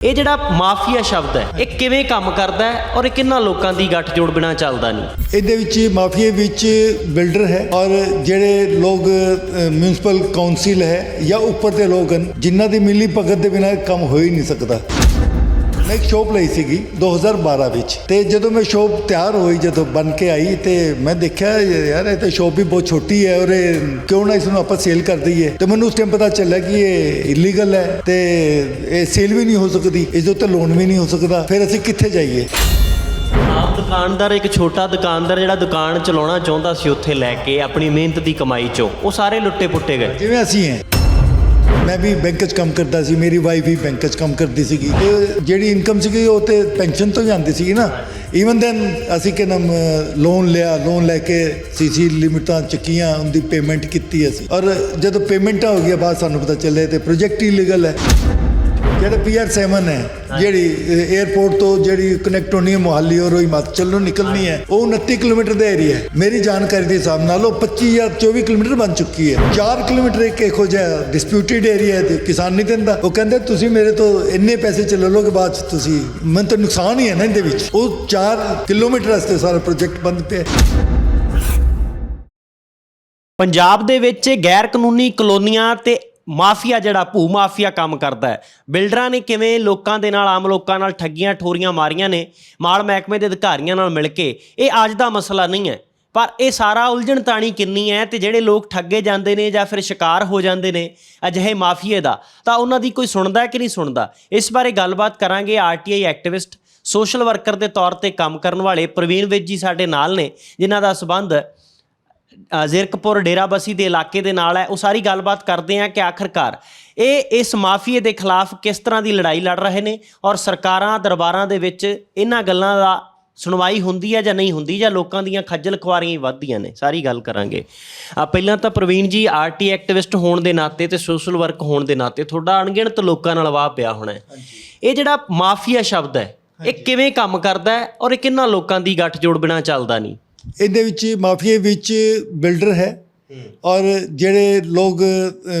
ਇਹ ਜਿਹੜਾ ਮਾਫੀਆ ਸ਼ਬਦ ਹੈ, ਇਹ ਕਿਵੇਂ ਕੰਮ ਕਰਦਾ ਹੈ ਔਰ ਇਹ ਕਿੰਨਾ ਲੋਕਾਂ ਦੀ ਗੱਠਜੋੜ ਬਿਨਾ ਚੱਲਦਾ ਨਹੀਂ? ਇਹਦੇ ਵਿੱਚ ਮਾਫੀਏ ਵਿੱਚ ਬਿਲਡਰ ਹੈ ਔਰ ਜਿਹੜੇ ਲੋਕ ਮਿਊਨਿਸਪਲ ਕਾਉਂਸਲ ਹੈ ਜਾਂ ਉੱਪਰ ਦੇ ਲੋਕ ਹਨ, ਜਿਨ੍ਹਾਂ ਦੀ ਮਿਲੀ ਭਗਤ ਦੇ ਬਿਨਾਂ ਕੰਮ ਹੋ ਹੀ ਨਹੀਂ ਸਕਦਾ। ਮੈਂ ਇੱਕ ਸ਼ੋਪ ਲਈ ਸੀਗੀ 2012 ਵਿੱਚ। ਤੇ ਜਦੋਂ ਮੈਂ ਸ਼ੋਪ ਤਿਆਰ ਹੋਈ ਜਦੋਂ ਬਣ ਕੇ ਆਈ ਤੇ ਮੈਂ ਦੇਖਿਆ ਯਾਰ ਇਹ ਤਾਂ ਸ਼ੋਪ ਵੀ ਬਹੁਤ ਛੋਟੀ ਹੈ ਔਰ ਇਹ ਕਿਉਂ ਨਾ ਇਸ ਨੂੰ ਆਪਾਂ ਸੇਲ ਕਰ ਦਈਏ। ਤੇ ਮੈਨੂੰ ਉਸ ਟਾਈਮ ਪਤਾ ਚੱਲਿਆ ਕਿ ਇਹ ਇਲੀਗਲ ਹੈ ਤੇ ਇਹ ਸੇਲ ਵੀ ਨਹੀਂ ਹੋ ਸਕਦੀ ਇਸ ਦੇ ਉੱਤੇ ਲੋਨ ਵੀ ਨਹੀਂ ਹੋ ਸਕਦਾ। ਫਿਰ ਅਸੀਂ ਕਿੱਥੇ ਜਾਈਏ? ਆਮ ਦੁਕਾਨਦਾਰ ਇੱਕ ਛੋਟਾ ਦੁਕਾਨਦਾਰ ਜਿਹੜਾ ਦੁਕਾਨ ਚਲਾਉਣਾ ਚਾਹੁੰਦਾ ਸੀ ਉੱਥੇ ਲੈ ਕੇ ਆਪਣੀ ਮਿਹਨਤ ਦੀ ਕਮਾਈ ਚੋਂ। ਉਹ ਸਾਰੇ ਲੁੱਟੇ ਪੁੱਟੇ ਗਏ। ਜਿਵੇਂ ਅਸੀਂ ਹੈ। ਮੈਂ ਵੀ ਬੈਂਕ 'ਚ ਕੰਮ ਕਰਦਾ ਸੀ, ਮੇਰੀ ਵਾਈਫ ਵੀ ਬੈਂਕ 'ਚ ਕੰਮ ਕਰਦੀ ਸੀਗੀ। ਤੇ ਜਿਹੜੀ ਇਨਕਮ ਸੀਗੀ ਉਹ ਤੇ ਪੈਨਸ਼ਨ ਤੋਂ ਜਾਂਦੀ ਸੀਗੀ ਨਾ। ਈਵਨ ਦੈਨ ਅਸੀਂ ਕਿ ਨਾਮ ਲੋਨ ਲਿਆ ਲੋਨ ਲੈ ਕੇ ਸੀਸੀ ਲਿਮਿਟਾਂ ਚੱਕੀਆਂ, ਉਹਦੀ ਪੇਮੈਂਟ ਕੀਤੀ ਅਸੀਂ। ਔਰ ਜਦੋਂ ਪੇਮੈਂਟਾਂ ਹੋ ਗਈਆਂ ਬਾਅਦ ਸਾਨੂੰ ਪਤਾ ਚੱਲੇ ਤੇ ਪ੍ਰੋਜੈਕਟ ਇਲੀਗਲ ਹੈ। ਜਿਹੜਾ ਪੀਆਰ 7 ਹੈ ਜਿਹੜੀ 에어ਪੋਰਟ ਤੋਂ ਜਿਹੜੀ ਕਨੈਕਟ ਹੋਣੀ ਹੈ ਮੁਹਾਲੀ ਔਰ ਹਿਮਾਚਲ ਨੂੰ ਨਿਕਲਣੀ ਹੈ ਉਹ 29 ਕਿਲੋਮੀਟਰ ਦਾ ਏਰੀਆ ਹੈ। ਮੇਰੀ ਜਾਣਕਾਰੀ ਦੇ ਹਿਸਾਬ ਨਾਲ ਉਹ 25 ਜਾਂ 24 ਕਿਲੋਮੀਟਰ ਬਣ ਚੁੱਕੀ ਹੈ। 4 ਕਿਲੋਮੀਟਰ ਇੱਕ ਇਹੋ ਜਿਹਾ ਡਿਸਪਿਊਟਡ ਏਰੀਆ ਹੈ ਤੇ ਕਿਸਾਨ ਨਹੀਂ ਦਿੰਦਾ। ਉਹ ਕਹਿੰਦੇ ਤੁਸੀਂ ਮੇਰੇ ਤੋਂ ਇੰਨੇ ਪੈਸੇ ਚ ਲੈ ਲੋਗੇ ਬਾਅਦ ਚ ਤੁਸੀਂ ਮੈਨੂੰ ਤਾਂ ਨੁਕਸਾਨ ਹੀ ਹੈ ਨਾ ਇਹਦੇ ਵਿੱਚ। ਉਹ 4 ਕਿਲੋਮੀਟਰ ਵਾਸਤੇ ਸਾਰਾ ਪ੍ਰੋਜੈਕਟ ਬੰਦ ਪਿਆ। ਪੰਜਾਬ ਦੇ ਵਿੱਚ ਗੈਰ ਕਾਨੂੰਨੀ ਕਲੋਨੀਆਂ ਤੇ ਮਾਫੀਆ ਜਿਹੜਾ ਭੂ ਮਾਫੀਆ ਕੰਮ ਕਰਦਾ ਹੈ। ਬਿਲਡਰਾਂ ਨੇ ਕਿਵੇਂ ਲੋਕਾਂ ਦੇ ਨਾਲ, ਆਮ ਲੋਕਾਂ ਨਾਲ ਠੱਗੀਆਂ ਠੋਰੀਆਂ ਮਾਰੀਆਂ ਨੇ, ਮਾਲ ਮਹਿਕਮੇ ਦੇ ਅਧਿਕਾਰੀਆਂ ਨਾਲ ਮਿਲ ਕੇ, ਇਹ ਅੱਜ ਦਾ ਮਸਲਾ ਨਹੀਂ ਹੈ। ਪਰ ਇਹ ਸਾਰਾ ਉਲਝਣ ਤਾਣੀ ਕਿੰਨੀ ਹੈ ਤੇ ਜਿਹੜੇ ਲੋਕ ਠੱਗੇ ਜਾਂਦੇ ਨੇ ਜਾਂ ਫਿਰ ਸ਼ਿਕਾਰ ਹੋ ਜਾਂਦੇ ਨੇ ਅਜਿਹੇ ਮਾਫੀਏ ਦਾ, ਤਾਂ ਉਹਨਾਂ ਦੀ ਕੋਈ ਸੁਣਦਾ ਕਿ ਨਹੀਂ ਸੁਣਦਾ? ਇਸ ਬਾਰੇ ਗੱਲਬਾਤ ਕਰਾਂਗੇ ਆਰਟੀਆਈ ਐਕਟਿਵਿਸਟ, ਸੋਸ਼ਲ ਵਰਕਰ ਦੇ ਤੌਰ ਤੇ ਕੰਮ ਕਰਨ ਵਾਲੇ ਪ੍ਰਵੀਨ ਵਿਜ ਜੀ ਸਾਡੇ ਨਾਲ ਨੇ, ਜਿਨ੍ਹਾਂ ਦਾ ਸਬੰਧ ਜ਼ਿਰਕਪੁਰ ਡੇਰਾਬੱਸੀ ਦੇ ਇਲਾਕੇ ਦੇ ਨਾਲ ਹੈ। ਉਹ ਸਾਰੀ ਗੱਲਬਾਤ ਕਰਦੇ ਹਾਂ ਕਿ ਆਖਰਕਾਰ ਇਹ ਇਸ ਮਾਫੀਏ ਦੇ ਖਿਲਾਫ ਕਿਸ ਤਰ੍ਹਾਂ ਦੀ ਲੜਾਈ ਲੜ ਰਹੇ ਨੇ ਔਰ ਸਰਕਾਰਾਂ ਦਰਬਾਰਾਂ ਦੇ ਵਿੱਚ ਇਹਨਾਂ ਗੱਲਾਂ ਦਾ ਸੁਣਵਾਈ ਹੁੰਦੀ ਹੈ ਜਾਂ ਨਹੀਂ ਹੁੰਦੀ ਜਾਂ ਲੋਕਾਂ ਦੀਆਂ ਖੱਜਲ ਖੁਆਰੀਆਂ ਹੀ ਵੱਧਦੀਆਂ ਨੇ। ਸਾਰੀ ਗੱਲ ਕਰਾਂਗੇ। ਅ, ਪਹਿਲਾਂ ਤਾਂ ਪ੍ਰਵੀਨ ਜੀ ਆਰਟੀ ਐਕਟਿਵਿਸਟ ਹੋਣ ਦੇ ਨਾਤੇ ਤੇ ਸੋਸ਼ਲ ਵਰਕ ਹੋਣ ਦੇ ਨਾਤੇ ਤੁਹਾਡਾ ਅਣਗਿਣਤ ਲੋਕਾਂ ਨਾਲ ਵਾਹ ਪਿਆ ਹੋਣਾ ਹੈ। ਇਹ ਜਿਹੜਾ ਮਾਫੀਆ ਸ਼ਬਦ ਹੈ ਇਹ ਕਿਵੇਂ ਕੰਮ ਕਰਦਾ ਹੈ ਔਰ ਇਹ ਕਿੰਨਾ ਲੋਕਾਂ ਦੀ ਗੱਠਜੋੜ ਬਿਨਾ ਚੱਲਦਾ ਨਹੀਂ? ਇਹਦੇ ਵਿੱਚ ਮਾਫੀਏ ਵਿੱਚ ਬਿਲਡਰ ਹੈ ਔਰ ਜਿਹੜੇ ਲੋਕ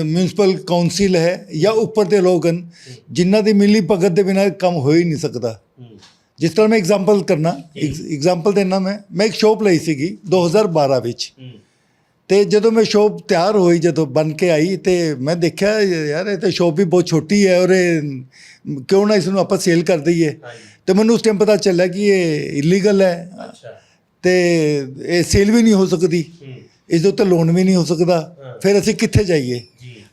ਮਿਊਨਿਸਪਲ ਕਾਉਂਸਲ ਹੈ ਜਾਂ ਉੱਪਰ ਦੇ ਲੋਕ ਹਨ ਜਿਨ੍ਹਾਂ ਦੀ ਮਿਲੀ ਭਗਤ ਦੇ ਬਿਨਾਂ ਕੰਮ ਹੋ ਹੀ ਨਹੀਂ ਸਕਦਾ। ਜਿਸ ਤਰ੍ਹਾਂ ਮੈਂ ਐਗਜ਼ਾਮਪਲ ਕਰਨਾ ਐਗਜ਼ਾਮਪਲ ਦੇਣਾ ਮੈਂ ਮੈਂ ਇੱਕ ਸ਼ੋਪ ਲਈ ਸੀਗੀ 2012 ਵਿੱਚ। ਤੇ ਜਦੋਂ ਮੈਂ ਸ਼ੋਪ ਤਿਆਰ ਹੋਈ ਜਦੋਂ ਬਣ ਕੇ ਆਈ ਤੇ ਮੈਂ ਦੇਖਿਆ ਯਾਰ ਇਹ ਤਾਂ ਸ਼ੋਪ ਵੀ ਬਹੁਤ ਛੋਟੀ ਹੈ ਔਰ ਕਿਉਂ ਨਾ ਇਸ ਨੂੰ ਆਪਾਂ ਸੇਲ ਕਰ ਦਈਏ। ਤੇ ਮੈਨੂੰ ਉਸ ਟਾਈਮ ਪਤਾ ਚੱਲਿਆ ਕਿ ਇਹ ਇਲੀਗਲ ਹੈ। ਅੱਛਾ। ਤੇ ਇਹ ਸੇਲ ਵੀ ਨਹੀਂ ਹੋ ਸਕਦੀ। ਇਸ ਦੇ ਉੱਤੇ ਲੋਨ ਵੀ ਨਹੀਂ ਹੋ ਸਕਦਾ। ਫਿਰ ਅਸੀਂ ਕਿੱਥੇ ਜਾਈਏ?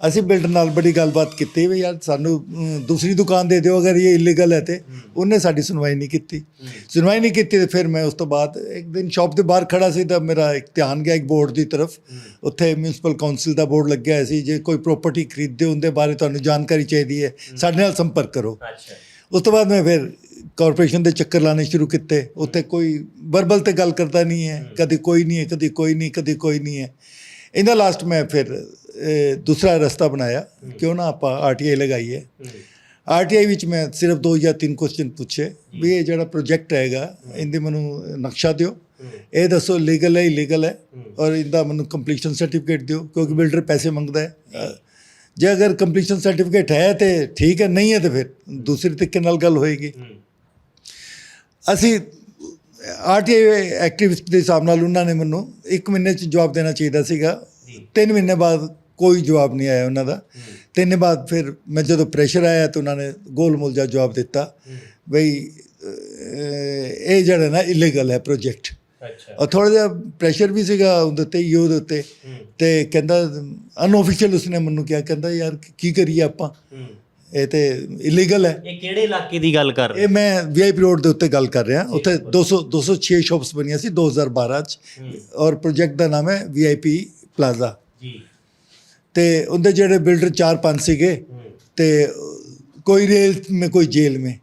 ਅਸੀਂ ਬਿਲਡਰ ਨਾਲ ਬੜੀ ਗੱਲਬਾਤ ਕੀਤੀ ਵੀ ਯਾਰ ਸਾਨੂੰ ਦੂਸਰੀ ਦੁਕਾਨ ਦੇ ਦਿਓ ਅਗਰ ਇਹ ਇਲੀਗਲ ਹੈ ਤੇ। ਉਹਨੇ ਸਾਡੀ ਸੁਣਵਾਈ ਨਹੀਂ ਕੀਤੀ। ਸੁਣਵਾਈ ਨਹੀਂ ਕੀਤੀ ਤੇ ਫਿਰ ਮੈਂ ਉਸ ਤੋਂ ਬਾਅਦ ਇੱਕ ਦਿਨ ਸ਼ਾਪ ਦੇ ਬਾਹਰ ਖੜਾ ਸੀ ਤਾਂ ਮੇਰਾ ਇੱਕ ਧਿਆਨ ਗਿਆ ਇੱਕ ਬੋਰਡ ਦੀ ਤਰਫ। ਉੱਥੇ ਮਿਊਨਿਸਪਲ ਕਾਉਂਸਲ ਦਾ ਬੋਰਡ ਲੱਗਿਆ ਹੋਇਆ ਸੀ। ਜੇ ਕੋਈ ਪ੍ਰਾਪਰਟੀ ਖਰੀਦਦੇ ਹੁੰਦੇ ਬਾਰੇ ਤੁਹਾਨੂੰ ਜਾਣਕਾਰੀ ਚਾਹੀਦੀ ਹੈ। ਸਾਡੇ ਨਾਲ ਸੰਪਰਕ ਕਰੋ। ਅੱਛਾ। ਉਸ ਤੋਂ ਬਾਅਦ ਮੈਂ ਫਿਰ ਕਾਰਪੋਰੇਸ਼ਨ ਦੇ ਚੱਕਰ ਲਾਣੇ ਸ਼ੁਰੂ ਕੀਤੇ ਉੱਥੇ ਕੋਈ ਵਰਬਲ ਤੇ ਗੱਲ ਕਰਦਾ ਨਹੀਂ ਹੈ ਕਦੀ ਕੋਈ ਨਹੀਂ ਹੈ ਕਦੀ ਕੋਈ ਨਹੀਂ ਕਦੀ ਕੋਈ ਨਹੀਂ ਹੈ। ਇਹਦਾ ਲਾਸਟ ਮੈਂ ਫਿਰ ਦੂਸਰਾ ਰਸਤਾ ਬਣਾਇਆ ਕਿਉਂ ਨਾ ਆਪਾਂ ਆਰਟੀਆਈ ਲਗਾਈਏ। ਆਰਟੀਆਈ ਵਿੱਚ ਮੈਂ ਸਿਰਫ ਦੋ ਜਾਂ ਤਿੰਨ ਕੁਐਸਚਨ ਪੁੱਛੇ ਵੀ ਇਹ ਜਿਹੜਾ ਪ੍ਰੋਜੈਕਟ ਹੈਗਾ ਇਹਦੇ ਮੈਨੂੰ ਨਕਸ਼ਾ ਦਿਓ। ਇਹ ਦੱਸੋ ਲੀਗਲ ਹੈ ਇਲੀਗਲ ਹੈ ਔਰ ਇਹਦਾ ਮੈਨੂੰ ਕੰਪਲੀਸ਼ਨ ਸਰਟੀਫਿਕੇਟ ਦਿਓ ਕਿਉਂਕਿ ਬਿਲਡਰ ਪੈਸੇ ਮੰਗਦਾ ਹੈ। ਜੇ ਅਗਰ ਕੰਪਲੀਸ਼ਨ ਸਰਟੀਫਿਕੇਟ ਹੈ ਤੇ ਠੀਕ ਹੈ ਨਹੀਂ ਹੈ ਤੇ ਫਿਰ ਦੂਸਰੇ ਤਰੀਕੇ ਨਾਲ ਗੱਲ ਹੋਏਗੀ। ਅਸੀਂ ਆਰਟੀਆਈ ਐਕਟਿਵਿਸਟ ਦੇ ਹਿਸਾਬ ਨਾਲ ਉਹਨਾਂ ਨੇ ਮੈਨੂੰ 1 ਮਹੀਨੇ ਚ ਜਵਾਬ ਦੇਣਾ ਚਾਹੀਦਾ ਸੀਗਾ। 3 ਮਹੀਨੇ ਬਾਅਦ ਕੋਈ ਜਵਾਬ ਨਹੀਂ ਆਇਆ ਉਹਨਾਂ ਦਾ। ਤਿੰਨ ਬਾਅਦ ਫਿਰ ਮੈਂ ਜਦੋਂ ਪ੍ਰੈਸ਼ਰ ਆਇਆ ਤਾਂ ਉਹਨਾਂ ਨੇ ਗੋਲ ਜਿਹਾ ਜਵਾਬ ਦਿੱਤਾ ਬਈ ਇਹ ਜਿਹੜਾ ਨਾ ਇਲੀਗਲ ਹੈ ਪ੍ਰੋਜੈਕਟ ਅੱਛਾ। ਔਰ ਥੋੜਾ ਜਿਹਾ ਪ੍ਰੈਸ਼ਰ ਵੀ ਸੀਗਾ ਉਹਦੇ ਉੱਤੇ ਯੂ ਦੇ ਉੱਤੇ। ਤੇ ਕਹਿੰਦਾ ਅਨਆਫੀਸ਼ੀਅਲ ਉਸਨੇ ਮੈਨੂੰ ਕਿਹਾ ਕਹਿੰਦਾ ਯਾਰ ਕੀ ਕਰੀਏ ਆਪਾਂ? ਇਹ ਤੇ ਇਲੀਗਲ ਹੈ। ਇਹ ਕਿਹੜੇ ਇਲਾਕੇ ਦੀ ਗੱਲ ਕਰ ਰਹੇ ਇਹ ਮੈਂ ਵੀਆਈਪੀ ਰੋਡ ਦੇ ਉੱਤੇ ਗੱਲ ਕਰ ਰਿਹਾ। ਉੱਥੇ 200 206 ਸ਼ਾਪਸ ਬਣੀਆਂ ਸੀ 2012 ਚ। ਔਰ ਪ੍ਰੋਜੈਕਟ ਦਾ ਨਾਮ ਹੈ ਵੀਆਈਪੀ ਪਲਾਜ਼ਾ ਜੀ। ਤੇ ਉਹਦੇ ਜਿਹੜੇ ਬਿਲਡਰ 4-5 ਸੀਗੇ। ਤੇ ਕੋਈ ਰੇਲ ਮੇ ਕੋਈ ਜੇਲ੍ਹ ਮੇ।